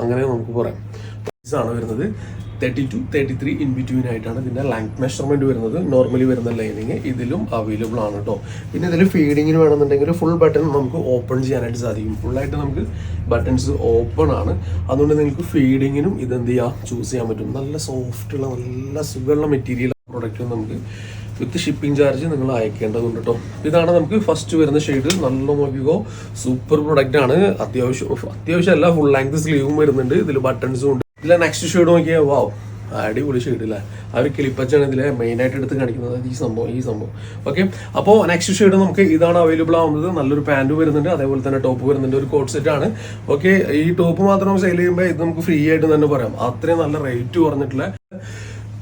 അങ്ങനെ നമുക്ക് പറയാം. ആണ് വരുന്നത്. Thirty two thirty three in between ആയിട്ടാണ് ഇതിന്റെ ലെങ്ത് മെഷർമെന്റ് വരുന്നത്. നോർമലി വരുന്ന ലൈനിങ് ഇതിലും അവൈലബിൾ ആണ് കേട്ടോ പിന്നെ ഇതിൽ ഫീഡിങ്ങിന് വേണമെന്നുണ്ടെങ്കിൽ ഫുൾ ബട്ടൺ നമുക്ക് ഓപ്പൺ ചെയ്യാനായിട്ട് സാധിക്കും. ഫുള്ളായിട്ട് നമുക്ക് ബട്ടൺസ് ഓപ്പൺ ആണ്. അതുകൊണ്ട് നിങ്ങൾക്ക് ഫീഡിങ്ങിനും ഇതെന്ത് ചെയ്യാം? ചൂസ് ചെയ്യാൻ പറ്റും. നല്ല സോഫ്റ്റ് ഉള്ള നല്ല സുഖമുള്ള മെറ്റീരിയൽ പ്രൊഡക്റ്റ് നമുക്ക് വിത്ത് ഷിപ്പിംഗ് ചാർജ് നിങ്ങൾ അയക്കേണ്ടതുണ്ട് കേട്ടോ ഇതാണ് നമുക്ക് ഫസ്റ്റ് വരുന്ന ഷെയ്ഡ് നല്ല നോക്കിക്കോ സൂപ്പർ പ്രൊഡക്റ്റ് ആണ്. അത്യാവശ്യം അത്യാവശ്യം അല്ല ഫുൾ ലെങ്ത് സ്ലീവും വരുന്നുണ്ട്. ഇതിൽ ബട്ടൺസും ഉണ്ട്. ഇതിലെ നെക്സ്റ്റ് ഷെയ്ഡ് നോക്കിയാൽ വാവ് അടിപൊളി ഷെയ്ഡ് അല്ലേ ആ ഒരു കിളിപ്പച്ചാണ് ഇതിലെ മെയിൻ ആയിട്ട് എടുത്ത് കാണിക്കുന്നത്. ഈ സംഭവം ഈ സംഭവം. ഓക്കെ അപ്പോൾ നെക്സ്റ്റ് ഷെയ്ഡ് നമുക്ക് ഇതാണ് അവൈലബിൾ ആവുന്നത്. നല്ലൊരു പാന്റ് വരുന്നുണ്ട്. അതേപോലെ തന്നെ ടോപ്പ് വരുന്നുണ്ട്. ഒരു കോട്ട് സെറ്റ് ആണ്. ഓക്കെ ഈ ടോപ്പ് മാത്രം സെയിൽ ചെയ്യുമ്പോൾ ഇത് നമുക്ക് ഫ്രീ ആയിട്ട് തന്നെ പറയാം. അത്രയും നല്ല റേറ്റ് പറഞ്ഞിട്ടുള്ള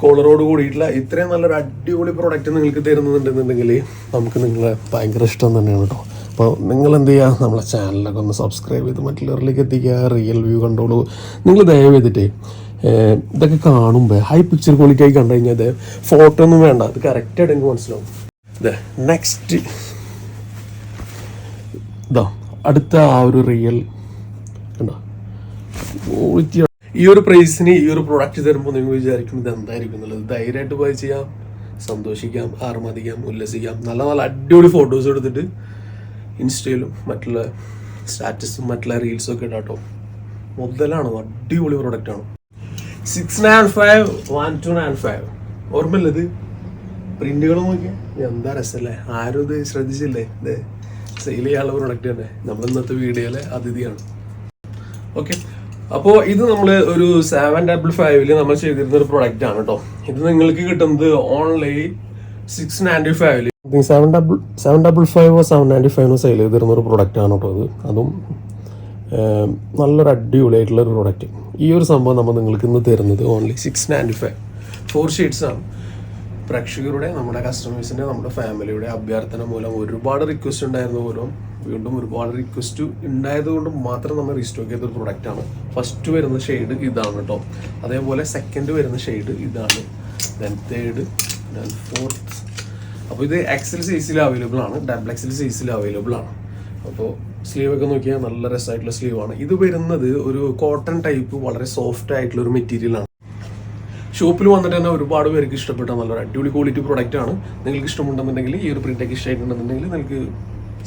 കോളറോട് കൂടിയിട്ടുള്ള ഇത്രയും നല്ലൊരു അടിപൊളി പ്രോഡക്റ്റ് നിങ്ങൾക്ക് തരുന്നുണ്ടെന്നുണ്ടെങ്കിൽ നമുക്ക് നിങ്ങളെ ഭയങ്കര ഇഷ്ടം തന്നെയാണ് കേട്ടോ. അപ്പോൾ നിങ്ങൾ എന്ത് ചെയ്യുക നമ്മളെ ചാനലൊക്കെ ഒന്ന് സബ്സ്ക്രൈബ് ചെയ്ത് മറ്റുള്ളവരിലേക്ക് എത്തിക്കുക. റിയൽ വ്യൂ കണ്ടോളൂ. നിങ്ങൾ ദയവ് ചെയ്തിട്ടേ ഇതൊക്കെ കാണുമ്പോൾ ഹൈ പിക്ചർ ക്വാളിറ്റി ആയി കണ്ടു കഴിഞ്ഞാൽ ഫോട്ടോ ഒന്നും വേണ്ട. അത് കറക്റ്റായിട്ട് എനിക്ക് മനസ്സിലാവും. ഇത് നെക്സ്റ്റ് ഇതാ അടുത്ത ആ ഒരു റിയൽ കണ്ടോ? ക്വാളിറ്റി ഈ ഒരു പ്രൈസിന് ഈ ഒരു പ്രൊഡക്റ്റ് തരുമ്പോൾ നിങ്ങൾ വിചാരിക്കും ഇത് എന്തായിരിക്കും എന്നുള്ളത്. ധൈര്യമായിട്ട് പോയി ചെയ്യാം സന്തോഷിക്കാം ആർമതിക്കാം ഉല്ലസിക്കാം. നല്ല നല്ല അടിപൊളി ഫോട്ടോസ് എടുത്തിട്ട് ഇൻസ്റ്റയിലും മറ്റുള്ള സ്റ്റാറ്റസും മറ്റുള്ള റീൽസും ഒക്കെ ഇടാട്ടോ മുതലാണ് അടിപൊളി പ്രൊഡക്റ്റ് ആണ്. Six nine five one two nine five ഓർമ്മയില്ലത് പ്രിന്റുകൾ നോക്കിയാൽ എന്താ രസമല്ലേ? ആരും ഇത് ശ്രദ്ധിച്ചില്ലേ? ഇത് സെയിൽ ചെയ്യാനുള്ള പ്രൊഡക്റ്റ് തന്നെ. നമ്മൾ ഇന്നത്തെ വീഡിയോയിലെ അതിഥിയാണ്. ഓക്കെ അപ്പോൾ ഇത് നമ്മൾ ഒരു സെവൻ ഡബിൾ ഫൈവിൽ നമ്മൾ ചെയ്തിരുന്ന ഒരു പ്രൊഡക്റ്റ് ആണ് കേട്ടോ ഇത് നിങ്ങൾക്ക് കിട്ടുന്നത് ഓൺലൈൻ സിക്സ് നയന്റി ഫൈവിൽ seven double seven double five seven ninety ഫൈവിന് sale ചെയ്തിരുന്ന ഒരു പ്രൊഡക്റ്റ് ആണ് കേട്ടോ അത്. അതും നല്ലൊരു അടിപൊളിയായിട്ടുള്ള ഒരു പ്രൊഡക്റ്റ് ഈ ഒരു സംഭവം നമ്മൾ നിങ്ങൾക്ക് ഇന്ന് തരുന്നത് only six ninety five four sheets ആണ്. പ്രേക്ഷകരുടെ നമ്മുടെ കസ്റ്റമേഴ്സിന്റെ നമ്മുടെ ഫാമിലിയുടെ അഭ്യർത്ഥന മൂലം ഒരുപാട് റിക്വസ്റ്റ് ഉണ്ടായിരുന്ന പോലും. വീണ്ടും ഒരുപാട് റിക്വസ്റ്റ് ഉണ്ടായത് കൊണ്ട് മാത്രം നമ്മൾ റീസ്റ്റോക്ക് ചെയ്ത ഒരു പ്രോഡക്റ്റ് ആണ്. ഫസ്റ്റ് വരുന്ന ഷെയ്ഡ് ഇതാണ് കേട്ടോ. അതേപോലെ സെക്കൻഡ് വരുന്ന ഷെയ്ഡ് ഇതാണ്. ദെൻ തേർഡ് ദെൻ ഫോർത്ത് അപ്പോൾ ഇത് എക്സൽ സൈസിൽ അവൈലബിൾ ആണ്. ഡബിൾ എക്സൽ സൈസിൽ അവൈലബിൾ ആണ്. അപ്പോൾ സ്ലീവ് ഒക്കെ നോക്കിയാൽ നല്ല രസമായിട്ടുള്ള സ്ലീവ് ആണ്. ഇത് വരുന്നത് ഒരു കോട്ടൺ ടൈപ്പ് വളരെ സോഫ്റ്റ് ആയിട്ടുള്ള ഒരു മെറ്റീരിയൽ ആണ്. ഷോപ്പിൽ വന്നിട്ട് തന്നെ ഒരുപാട് പേർക്ക് ഇഷ്ടപ്പെട്ട നല്ലൊരു അടിപൊളി ക്വാളിറ്റി പ്രൊഡക്റ്റ് ആണ്. നിങ്ങൾക്ക് ഇഷ്ടമുണ്ടെന്നുണ്ടെങ്കിൽ ഈ ഒരു പ്രിന്റ് ഒക്കെ ഇഷ്ടമായിട്ടുണ്ടെന്നുണ്ടെങ്കിൽ നിങ്ങൾക്ക്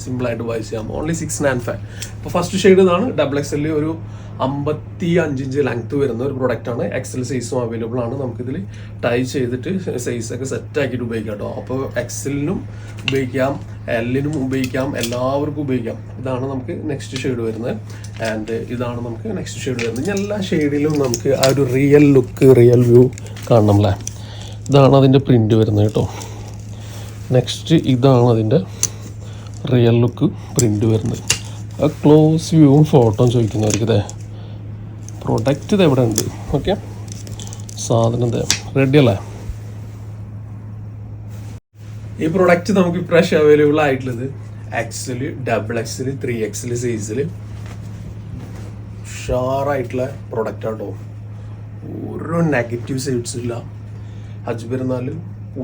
സിമ്പിൾ ആയിട്ട് വായിച്ച് ചെയ്യാം. ഓൺലി സിക്സ് നയൻ ഫൈവ് അപ്പോൾ ഫസ്റ്റ് ഷെയ്ഡ് ഇതാണ്. ഡബിൾ എക്സ് എല്ലിൽ ഒരു അമ്പത്തി അഞ്ചിഞ്ച് ലെങ്ത് വരുന്ന ഒരു പ്രൊഡക്റ്റ് ആണ്. എക്സൽ സൈസും അവൈലബിൾ ആണ്. നമുക്കിതിൽ ടൈ ചെയ്തിട്ട് സൈസ് ഒക്കെ സെറ്റ് ആക്കിയിട്ട് ഉപയോഗിക്കാം കേട്ടോ. അപ്പോൾ എക്സലിനും ഉപയോഗിക്കാം എല്ലിനും ഉപയോഗിക്കാം എല്ലാവർക്കും ഉപയോഗിക്കാം. ഇതാണ് നമുക്ക് നെക്സ്റ്റ് ഷെയ്ഡ് വരുന്നത്. ആൻഡ് ഇതാണ് നമുക്ക് നെക്സ്റ്റ് ഷെയ്ഡ് വരുന്നത്. ഇനി എല്ലാ ഷെയ്ഡിലും നമുക്ക് ആ ഒരു റിയൽ ലുക്ക് റിയൽ വ്യൂ കാണണം അല്ലേ ഇതാണ് അതിന്റെ പ്രിന്റ് വരുന്നത് കേട്ടോ. നെക്സ്റ്റ് ഇതാണ് അതിന്റെ റിയൽ ലുക്ക് പ്രിന്റ് വരുന്നത്. ആ ക്ലോസ് വ്യൂവും ഫോട്ടോയും ചോദിക്കുന്നവർക്ക് ഇതേ പ്രൊഡക്റ്റ് ഇത് എവിടെ ഉണ്ട് ഓക്കെ സാധനം റെഡി അല്ലേ? ഈ പ്രൊഡക്റ്റ് നമുക്ക് ഇപ്രാവശ്യം അവൈലബിൾ ആയിട്ടുള്ളത് XL double XL three XL സൈസിൽ ഉഷാറായിട്ടുള്ള പ്രൊഡക്റ്റ് ആട്ടോ ഓരോ നെഗറ്റീവ് സൈഡ്സ് ഇല്ല ഹജ്ജ് പെരുന്നാൾ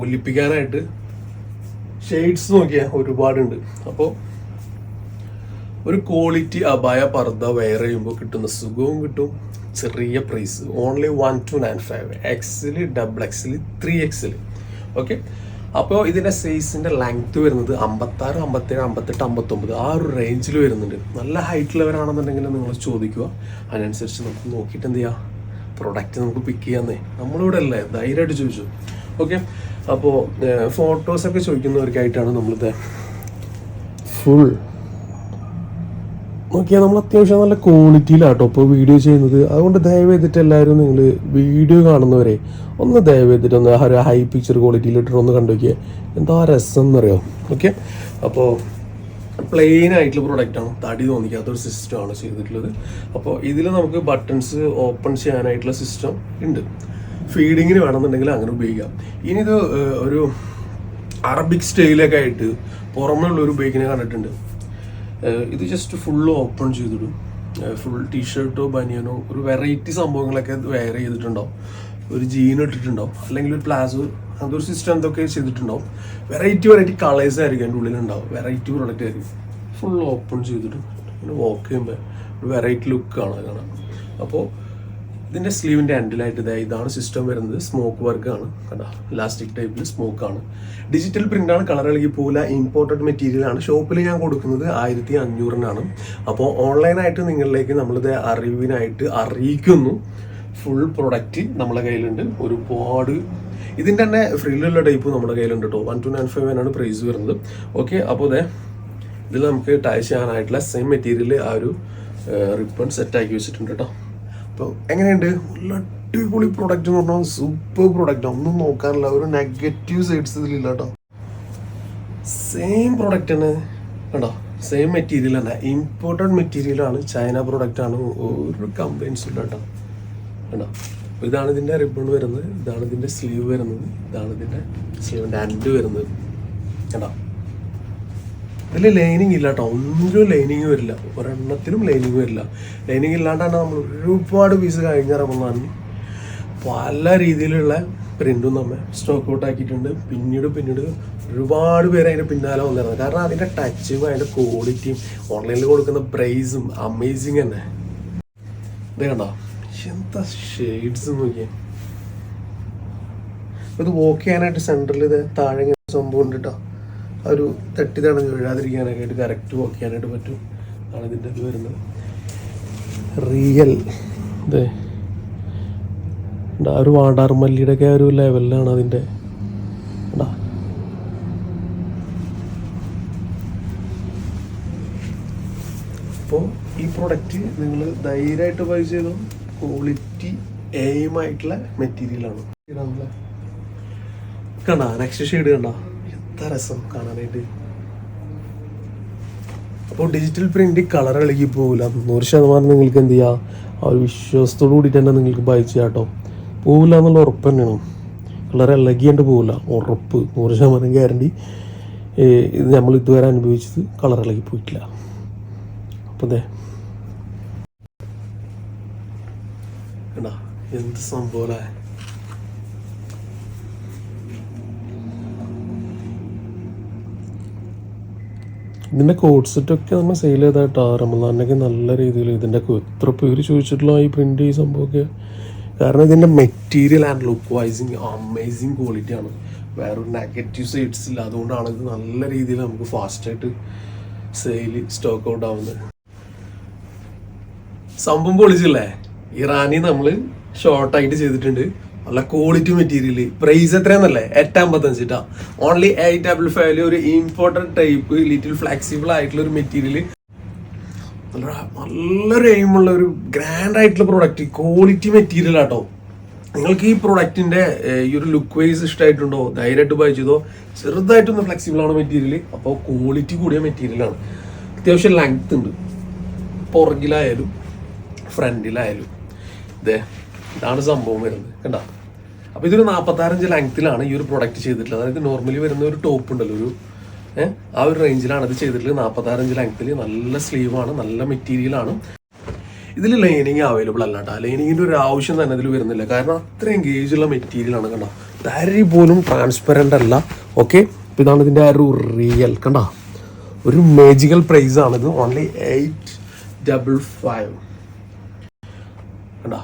ഒലിപ്പിക്കാനായിട്ട് ഷെയ്ഡ്സ് നോക്കിയാൽ ഒരുപാടുണ്ട്. അപ്പോൾ ഒരു ക്വാളിറ്റി അബായ പർദ്ദ വെയർ ചെയ്യുമ്പോൾ കിട്ടുന്ന സുഖവും കിട്ടും. ചെറിയ price only one two nine five എക്സിൽ ഡബിൾ എക്സിൽ ത്രീ എക്സിൽ ഓക്കെ അപ്പോൾ ഇതിന്റെ സൈസിന്റെ ലെങ്ത് വരുന്നത് അമ്പത്താറ് അമ്പത്തേഴ് അമ്പത്തെട്ട് അമ്പത്തൊമ്പത് ആ ഒരു റേഞ്ചിൽ വരുന്നുണ്ട്. നല്ല ഹൈറ്റ് ലെവലാണെന്നുണ്ടെങ്കിൽ നിങ്ങൾ ചോദിക്കുക. അതിനനുസരിച്ച് നമുക്ക് നോക്കിയിട്ട് എന്ത് ചെയ്യാം? പ്രൊഡക്റ്റ് നമുക്ക് പിക്ക് ചെയ്യാന്നേ. നമ്മളിവിടെ അല്ലേ? ധൈര്യമായിട്ട് ചോദിച്ചു. ഓക്കെ അപ്പോൾ ഫോട്ടോസൊക്കെ ചോദിക്കുന്നവർക്കായിട്ടാണ് നമ്മളിത് ഫുൾ നോക്കിയാൽ നമ്മൾ അത്യാവശ്യം നല്ല ക്വാളിറ്റിയിലാട്ടോ ഇപ്പോൾ വീഡിയോ ചെയ്യുന്നത്. അതുകൊണ്ട് ദയവ് ചെയ്തിട്ട് എല്ലാവരും നിങ്ങൾ വീഡിയോ കാണുന്നവരെ ഒന്ന് ദയവ് ചെയ്തിട്ട് ഒന്ന് ആ ഒരു ഹൈ പിക്ചർ ക്വാളിറ്റിയിൽ ഇട്ടിട്ട് ഒന്ന് കണ്ടു നോക്കിയാൽ എന്താ രസം എന്നറിയോ? ഓക്കെ അപ്പോൾ പ്ലെയിൻ ആയിട്ടുള്ള പ്രൊഡക്റ്റാണ് തടി തോന്നിക്കാത്തൊരു സിസ്റ്റമാണ് ചെയ്തിട്ടുള്ളത്. അപ്പോൾ ഇതിൽ നമുക്ക് ബട്ടൺസ് ഓപ്പൺ ചെയ്യാനായിട്ടുള്ള സിസ്റ്റം ഉണ്ട്. ഫീഡിങ്ങിന് വേണമെന്നുണ്ടെങ്കിൽ അങ്ങനെ ഉപയോഗിക്കാം. ഇനിയിത് ഒരു അറബിക് സ്റ്റൈലൊക്കെ ആയിട്ട് പുറമേ ഒരു ഉപയോഗിക്കുന്നത് കണ്ടിട്ടുണ്ട്. ഇത് ജസ്റ്റ് ഫുൾ ഓപ്പൺ ചെയ്തിടും. ഫുൾ ടീഷർട്ടോ ബനിയനോ ഒരു വെറൈറ്റി സംഭവങ്ങളൊക്കെ വെയർ ചെയ്തിട്ടുണ്ടാവും. ഒരു ജീൻ ഇട്ടിട്ടുണ്ടാവും അല്ലെങ്കിൽ ഒരു പ്ലാസോ അതൊരു സിസ്റ്റം എന്തൊക്കെ ചെയ്തിട്ടുണ്ടാവും. വെറൈറ്റി വെറൈറ്റി കളേഴ്സ് ആയിരിക്കും അതിന്റെ ഉള്ളിലുണ്ടാവും. വെറൈറ്റി പ്രൊഡക്റ്റ് ആയിരിക്കും. ഫുൾ ഓപ്പൺ ചെയ്തിട്ടും പിന്നെ വാക്ക് ചെയ്യുമ്പോൾ ഒരു വെറൈറ്റി ലുക്കാണ് കാണാൻ അപ്പോൾ ഇതിന്റെ സ്ലീവിന്റെ എൻഡിലായിട്ട് ഇതാ ഇതാണ് സിസ്റ്റം വരുന്നത്. സ്മോക്ക് വർക്ക് ആണ്. കണ്ട? ഇലാസ്റ്റിക് ടൈപ്പിൽ സ്മോക്ക് ആണ്. ഡിജിറ്റൽ പ്രിന്റ് ആണ്. കളർ ഇളകി പോല ഇമ്പോർട്ടഡ് മെറ്റീരിയൽ ആണ്. ഷോപ്പിൽ ഞാൻ കൊടുക്കുന്നത് ആയിരത്തി അഞ്ഞൂറിനാണ്. അപ്പോൾ ഓൺലൈനായിട്ട് നിങ്ങളിലേക്ക് നമ്മളിത് അറിവിനായിട്ട് അറിയിക്കുന്നു. ഫുൾ പ്രൊഡക്റ്റ് നമ്മളെ കയ്യിലുണ്ട്. ഒരുപാട് ഇതിന്റെ തന്നെ ഫ്രില്ലുള്ള ടൈപ്പ് നമ്മുടെ കയ്യിലുണ്ട് കേട്ടോ വൺ ടു നയൻ ഫൈവ് ആണ് പ്രൈസ് വരുന്നത്. ഓക്കെ അപ്പോൾ അതെ ഇതിൽ നമുക്ക് ടൈ ചെയ്യാനായിട്ടുള്ള സെയിം മെറ്റീരിയൽ ആ ഒരു റിബൺ സെറ്റാക്കി വെച്ചിട്ടുണ്ട് കേട്ടോ അപ്പോൾ എങ്ങനെയുണ്ട്? അടിപൊളി പ്രൊഡക്റ്റ് എന്ന് പറഞ്ഞാൽ സൂപ്പർ പ്രൊഡക്റ്റ് ഒന്നും നോക്കാനില്ല. ഒരു നെഗറ്റീവ് സൈഡ്സ് ഇതിലില്ല കേട്ടോ. സെയിം പ്രൊഡക്റ്റ് ആണ്. കേട്ടോ സെയിം മെറ്റീരിയൽ തന്നെ ഇമ്പോർട്ടന്റ് മെറ്റീരിയലാണ് ചൈന പ്രൊഡക്റ്റ് ആണ്. ഒരു കംപ്ലൈൻസും ഇല്ല കേട്ടോ. കേട്ടോ അപ്പോൾ ഇതാണ് ഇതിന്റെ റിബൺ വരുന്നത്. ഇതാണ് ഇതിന്റെ സ്ലീവ് വരുന്നത്. ഇതാണ് ഇതിന്റെ സ്ലീവിന്റെ ആൻഡ് വരുന്നത്. കേട്ടോ ഇതിൽ ലൈനിങ് ഇല്ല കേട്ടോ ഒന്നും ലൈനിങ് വരില്ല. ഒരെണ്ണത്തിനും ലൈനിങ് വരില്ല. ലൈനിങ് ഇല്ലാണ്ടാണ് നമ്മൾ ഒരുപാട് പീസ് കഴിഞ്ഞിറങ്ങുന്നതാണ്. പല രീതിയിലുള്ള പ്രിന്റും നമ്മൾ സ്റ്റോക്ക് ഔട്ട് ആക്കിയിട്ടുണ്ട്. പിന്നീട് പിന്നീട് ഒരുപാട് പേര് അതിന്റെ പിന്നാലെ വന്നിരുന്നത് കാരണം അതിന്റെ ടച്ചും അതിന്റെ ക്വാളിറ്റിയും ഓൺലൈനിൽ കൊടുക്കുന്ന പ്രൈസും അമേസിങ് തന്നെ. ഇത് കണ്ടോ? എന്താ ഷെയ്ഡ്സ് നോക്കിയാൽ ഇത് വോക്ക് ചെയ്യാനായിട്ട് സെന്ററിൽ ഇത് താഴെ സംഭവം ഉണ്ട് കേട്ടോ ഒരു തട്ടി തടഞ്ഞ് വീഴാതിരിക്കാനൊക്കെ ആയിട്ട് കറക്റ്റ് വയ്ക്കാനായിട്ട് പറ്റും. ആണ് ഇതിന്റെ ഇത് വരുന്നത്. റിയൽ അതെ ആ ഒരു വാടാർമല്ലിയുടെ ഒക്കെ ഒരു ലെവലിലാണ് അതിന്റെ? അപ്പോൾ ഈ പ്രൊഡക്റ്റ് നിങ്ങൾ ധൈര്യമായിട്ട് ബൈ ചെയ്തോ ക്വാളിറ്റി എയിമായിട്ടുള്ള മെറ്റീരിയലാണ് കണ്ടാ നെക്സ്റ്റ് ഷെയ്ഡ് കണ്ടാ. എത്ര രസം കാണാനായിട്ട്? അപ്പോൾ ഡിജിറ്റൽ പ്രിന്റ് കളർ ഇളകി പോകില്ല നൂറ് ശതമാനം നിങ്ങൾക്ക് എന്ത് ചെയ്യാം? ആ ഒരു വിശ്വാസത്തോടു കൂടിയിട്ട് തന്നെ നിങ്ങൾക്ക് ബൈ ചെയ്യാം കേട്ടോ പോകില്ല എന്നുള്ള ഉറപ്പ് തന്നെയാണ്. കളർ ഇളകിയാണ്ട് പോകില്ല ഉറപ്പ്. നൂറ് ശതമാനം ഗ്യാരണ്ടി ഇത് നമ്മൾ ഇതുവരെ അനുഭവിച്ചത് കളർ ഇളകി പോയിട്ടില്ല. അപ്പോൾ അതെ എന്ത് സംഭവം ഇതിന്റെ കോഡ് സെറ്റ് ഒക്കെ നമ്മൾ സെയിൽ ചെയ്തായിട്ടാ. റമദാനൊക്കെ നല്ല രീതിയിൽ ഇതിന്റെ എത്ര പേര് ചോദിച്ചിട്ടുള്ള ഈ പ്രിന്റ് ഈ സംഭവമൊക്കെ. കാരണം ഇതിന്റെ മെറ്റീരിയൽ ആൻഡ് ലുക്ക് വൈസിങ് അമേസിങ് ക്വാളിറ്റി ആണ്. വേറൊരു നെഗറ്റീവ് സൈഡ്സ് ഇല്ല. അതുകൊണ്ടാണ് ഇത് നല്ല രീതിയിൽ നമുക്ക് ഫാസ്റ്റായിട്ട് സെയിൽ സ്റ്റോക്ക് ഔട്ട് ആവുന്നത്. സംഭവം പൊളിച്ചില്ലേ? ഇറാനി നമ്മൾ ഷോർട്ടായിട്ട് ചെയ്തിട്ടുണ്ട്. നല്ല ക്വാളിറ്റി മെറ്റീരിയൽ പ്രൈസ് എത്രയാന്നല്ലേ? എട്ട് അമ്പത്തഞ്ചിട്ടാ ഓൺലി എയ്റ്റ് ഡബിൾ ഫൈവിൽ ഒരു ഇമ്പോർട്ടന്റ് ടൈപ്പ് ലിറ്റിൽ ഫ്ലെക്സിബിൾ ആയിട്ടുള്ള ഒരു മെറ്റീരിയൽ നല്ല നല്ലൊരു എയിമുള്ള ഒരു ഗ്രാൻഡ് ആയിട്ടുള്ള പ്രൊഡക്റ്റ് ക്വാളിറ്റി മെറ്റീരിയൽ ആട്ടോ. നിങ്ങൾക്ക് ഈ പ്രൊഡക്റ്റിന്റെ ഈ ഒരു ലുക്ക് വൈസ് ഇഷ്ടമായിട്ടുണ്ടോ ധൈര്യമായിട്ട് ബൈ ചെയ്തോ? ചെറുതായിട്ടൊന്ന് ഫ്ലെക്സിബിൾ ആണ് മെറ്റീരിയൽ അപ്പോൾ ക്വാളിറ്റി കൂടിയ മെറ്റീരിയലാണ് അത്യാവശ്യം ലെങ്ത് ഉണ്ട്. പുറകിലായാലും ഫ്രണ്ടിലായാലും ഇതേ ഇതാണ് സംഭവം വരുന്നത് കണ്ട? അപ്പൊ ഇതൊരു നാൽപ്പത്താറഞ്ച് ലെങ്ത്തിലാണ് ഈ ഒരു പ്രൊഡക്റ്റ് ചെയ്തിട്ടുള്ളത്. അതായത് നോർമലി വരുന്ന ഒരു ടോപ്പ് ഉണ്ടല്ലോ ഒരു ആ ഒരു റേഞ്ചിലാണ് അത് ചെയ്തിട്ടുള്ളത്. നാൽപ്പത്താറഞ്ച് ലെങ്ത്തിൽ നല്ല സ്ലീവാണ് നല്ല മെറ്റീരിയലാണ് ഇതിൽ ലൈനിങ് അവൈലബിൾ അല്ല കേട്ടോ. ലൈനിങ്ങിന്റെ ഒരു ആവശ്യം തന്നെ ഇതിൽ വരുന്നില്ല. കാരണം അത്രയും ഗേജുള്ള മെറ്റീരിയലാണ് കണ്ടോ? തരി പോലും ട്രാൻസ്പെറന്റ് അല്ല ഓക്കെ അപ്പോൾ ഇതാണ് ഇതിന്റെ ആ ഒരു റിയൽ കണ്ടോ? ഒരു മേജിക്കൽ പ്രൈസ് ആണിത് ഓൺലി എയ്റ്റ് ഡബിൾ ഫൈവ് കണ്ടോ?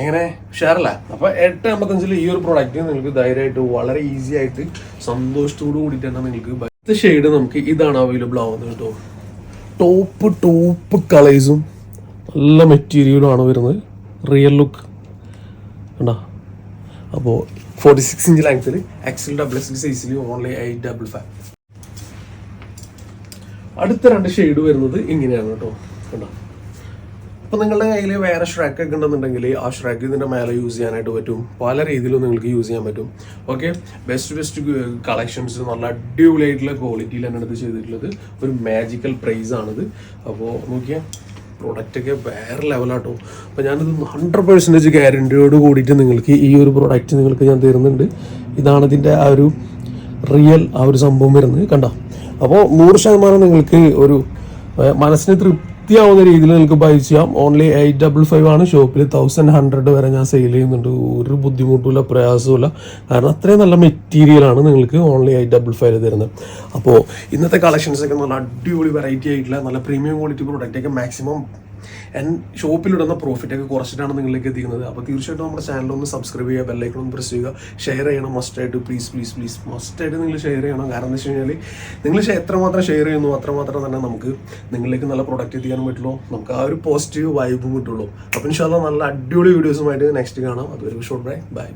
എങ്ങനെ? ഷെയർ അല്ല അപ്പൊ എട്ട് അമ്പത്തഞ്ചിൽ ഈ ഒരു പ്രോഡക്റ്റ് നിങ്ങൾക്ക് ധൈര്യമായിട്ട് വളരെ ഈസി ആയിട്ട് സന്തോഷത്തോടു കൂടിയിട്ട് തന്നെ നിങ്ങൾക്ക് അടുത്ത ഷെയ്ഡ് നമുക്ക് ഇതാണ് അവൈലബിൾ ആവുന്നത് കേട്ടോ. ടോപ്പ് ടോപ്പ് കളേഴ്സും നല്ല മെറ്റീരിയലും ആണ് വരുന്നത്. റിയൽ ലുക്ക് കണ്ടോ? അപ്പോൾ ഫോർട്ടി സിക്സ് ഇഞ്ച് ലെങ്ത്തിൽ എക്സൽ ഡബിൾ എക്സ് സൈസിൽ ഓൺലി എയ്റ്റ് ഡബിൾ ഫൈവ് അടുത്ത രണ്ട് ഷെയ്ഡ് വരുന്നത് ഇങ്ങനെയാണ് കേട്ടോ. കണ്ടോ? അപ്പോൾ നിങ്ങളുടെ കയ്യിൽ വേറെ ഷ്രാക്ക് ഒക്കെ ഉണ്ടെന്നുണ്ടെങ്കിൽ ആ ഷ്രാക്ക് ഇതിന്റെ മേലെ യൂസ് ചെയ്യാനായിട്ട് പറ്റും. പല രീതിയിലും നിങ്ങൾക്ക് യൂസ് ചെയ്യാൻ പറ്റും. ഓക്കെ ബെസ്റ്റ് ബെസ്റ്റ് കളക്ഷൻസ് നല്ല അടിപൊളിയായിട്ടുള്ള ക്വാളിറ്റിയിൽ തന്നെ ഇത് ചെയ്തിട്ടുള്ളത്. ഒരു മാജിക്കൽ പ്രൈസ് ആണിത്. അപ്പോൾ നോക്കിയാൽ പ്രോഡക്റ്റ് ഒക്കെ വേറെ ലെവലാട്ടോ അപ്പോൾ ഞാനിത് ഹൺഡ്രഡ് പെർസെന്റേജ് ഗ്യാരണ്ടിയോട് കൂടിയിട്ട് നിങ്ങൾക്ക് ഈ ഒരു പ്രോഡക്റ്റ് നിങ്ങൾക്ക് ഞാൻ തരുന്നുണ്ട്. ഇതാണ് ഇതിന്റെ ആ ഒരു റിയൽ ആ ഒരു സംഭവം വരുന്നത്. കണ്ടോ? അപ്പോൾ നൂറ് ശതമാനം നിങ്ങൾക്ക് ഒരു മനസ്സിന് മനസ്സിന് തൃപ്തിയാവുന്ന രീതിയിൽ നിങ്ങൾക്ക് ബൈ ചെയ്യാം. ഓൺലി എയ്റ്റ് ഡബിൾ ഫൈവ് ആണ്. ഷോപ്പിൽ തൗസൻഡ് ഹൺഡ്രഡ് വരെ ഞാൻ സെയിൽ ചെയ്യുന്നുണ്ട്. ഒരു ബുദ്ധിമുട്ടുമില്ല പ്രയാസമില്ല കാരണം അത്രയും നല്ല മെറ്റീരിയലാണ് നിങ്ങൾക്ക് ഓൺലി എയ്റ്റ് ഡബിൾ ഫൈവ് തരുന്നത്. അപ്പോൾ ഇന്നത്തെ കളക്ഷൻസ് ഒക്കെ നല്ല അടിപൊളി വെറൈറ്റി ആയിട്ടുള്ള നല്ല പ്രീമിയം ക്വാളിറ്റി പ്രോഡക്റ്റ് ഒക്കെ മാക്സിമം ഞാൻ ഷോപ്പിലിടുന്ന പ്രോഫിറ്റൊക്കെ കുറച്ചിട്ടാണ് നിങ്ങളിലേക്ക് എത്തിക്കുന്നത്. അപ്പോൾ തീർച്ചയായിട്ടും നമ്മുടെ ചാനൽ ഒന്ന് സബ്സ്ക്രൈബ് ചെയ്യുക ബെല്ലൈക്കൺ ഒന്ന് പ്രസ് ചെയ്യുക. ഷെയർ ചെയ്യണം മസ്റ്റായിട്ട് പ്ലീസ് പ്ലീസ് പ്ലീസ് മസ്റ്റായിട്ട് നിങ്ങൾ ഷെയർ ചെയ്യണം. കാരണം എന്താ വെച്ച് കഴിഞ്ഞാൽ നിങ്ങൾ എത്രമാത്രം ഷെയർ ചെയ്യുന്നു അത്രമാത്രം തന്നെ നമുക്ക് നിങ്ങളിലേക്ക് നല്ല പ്രൊഡക്റ്റ് എത്തിക്കാനും പറ്റുള്ളൂ. നമുക്ക് ആ ഒരു പോസിറ്റീവ് വൈബും കിട്ടുള്ളൂ. അപ്പോൾ ഇൻഷാല്ല നല്ല അടിപൊളി വീഡിയോസുമായിട്ട് നെക്സ്റ്റ് കാണാം. അതൊരു ഷോർട്ട് ബൈ ബൈ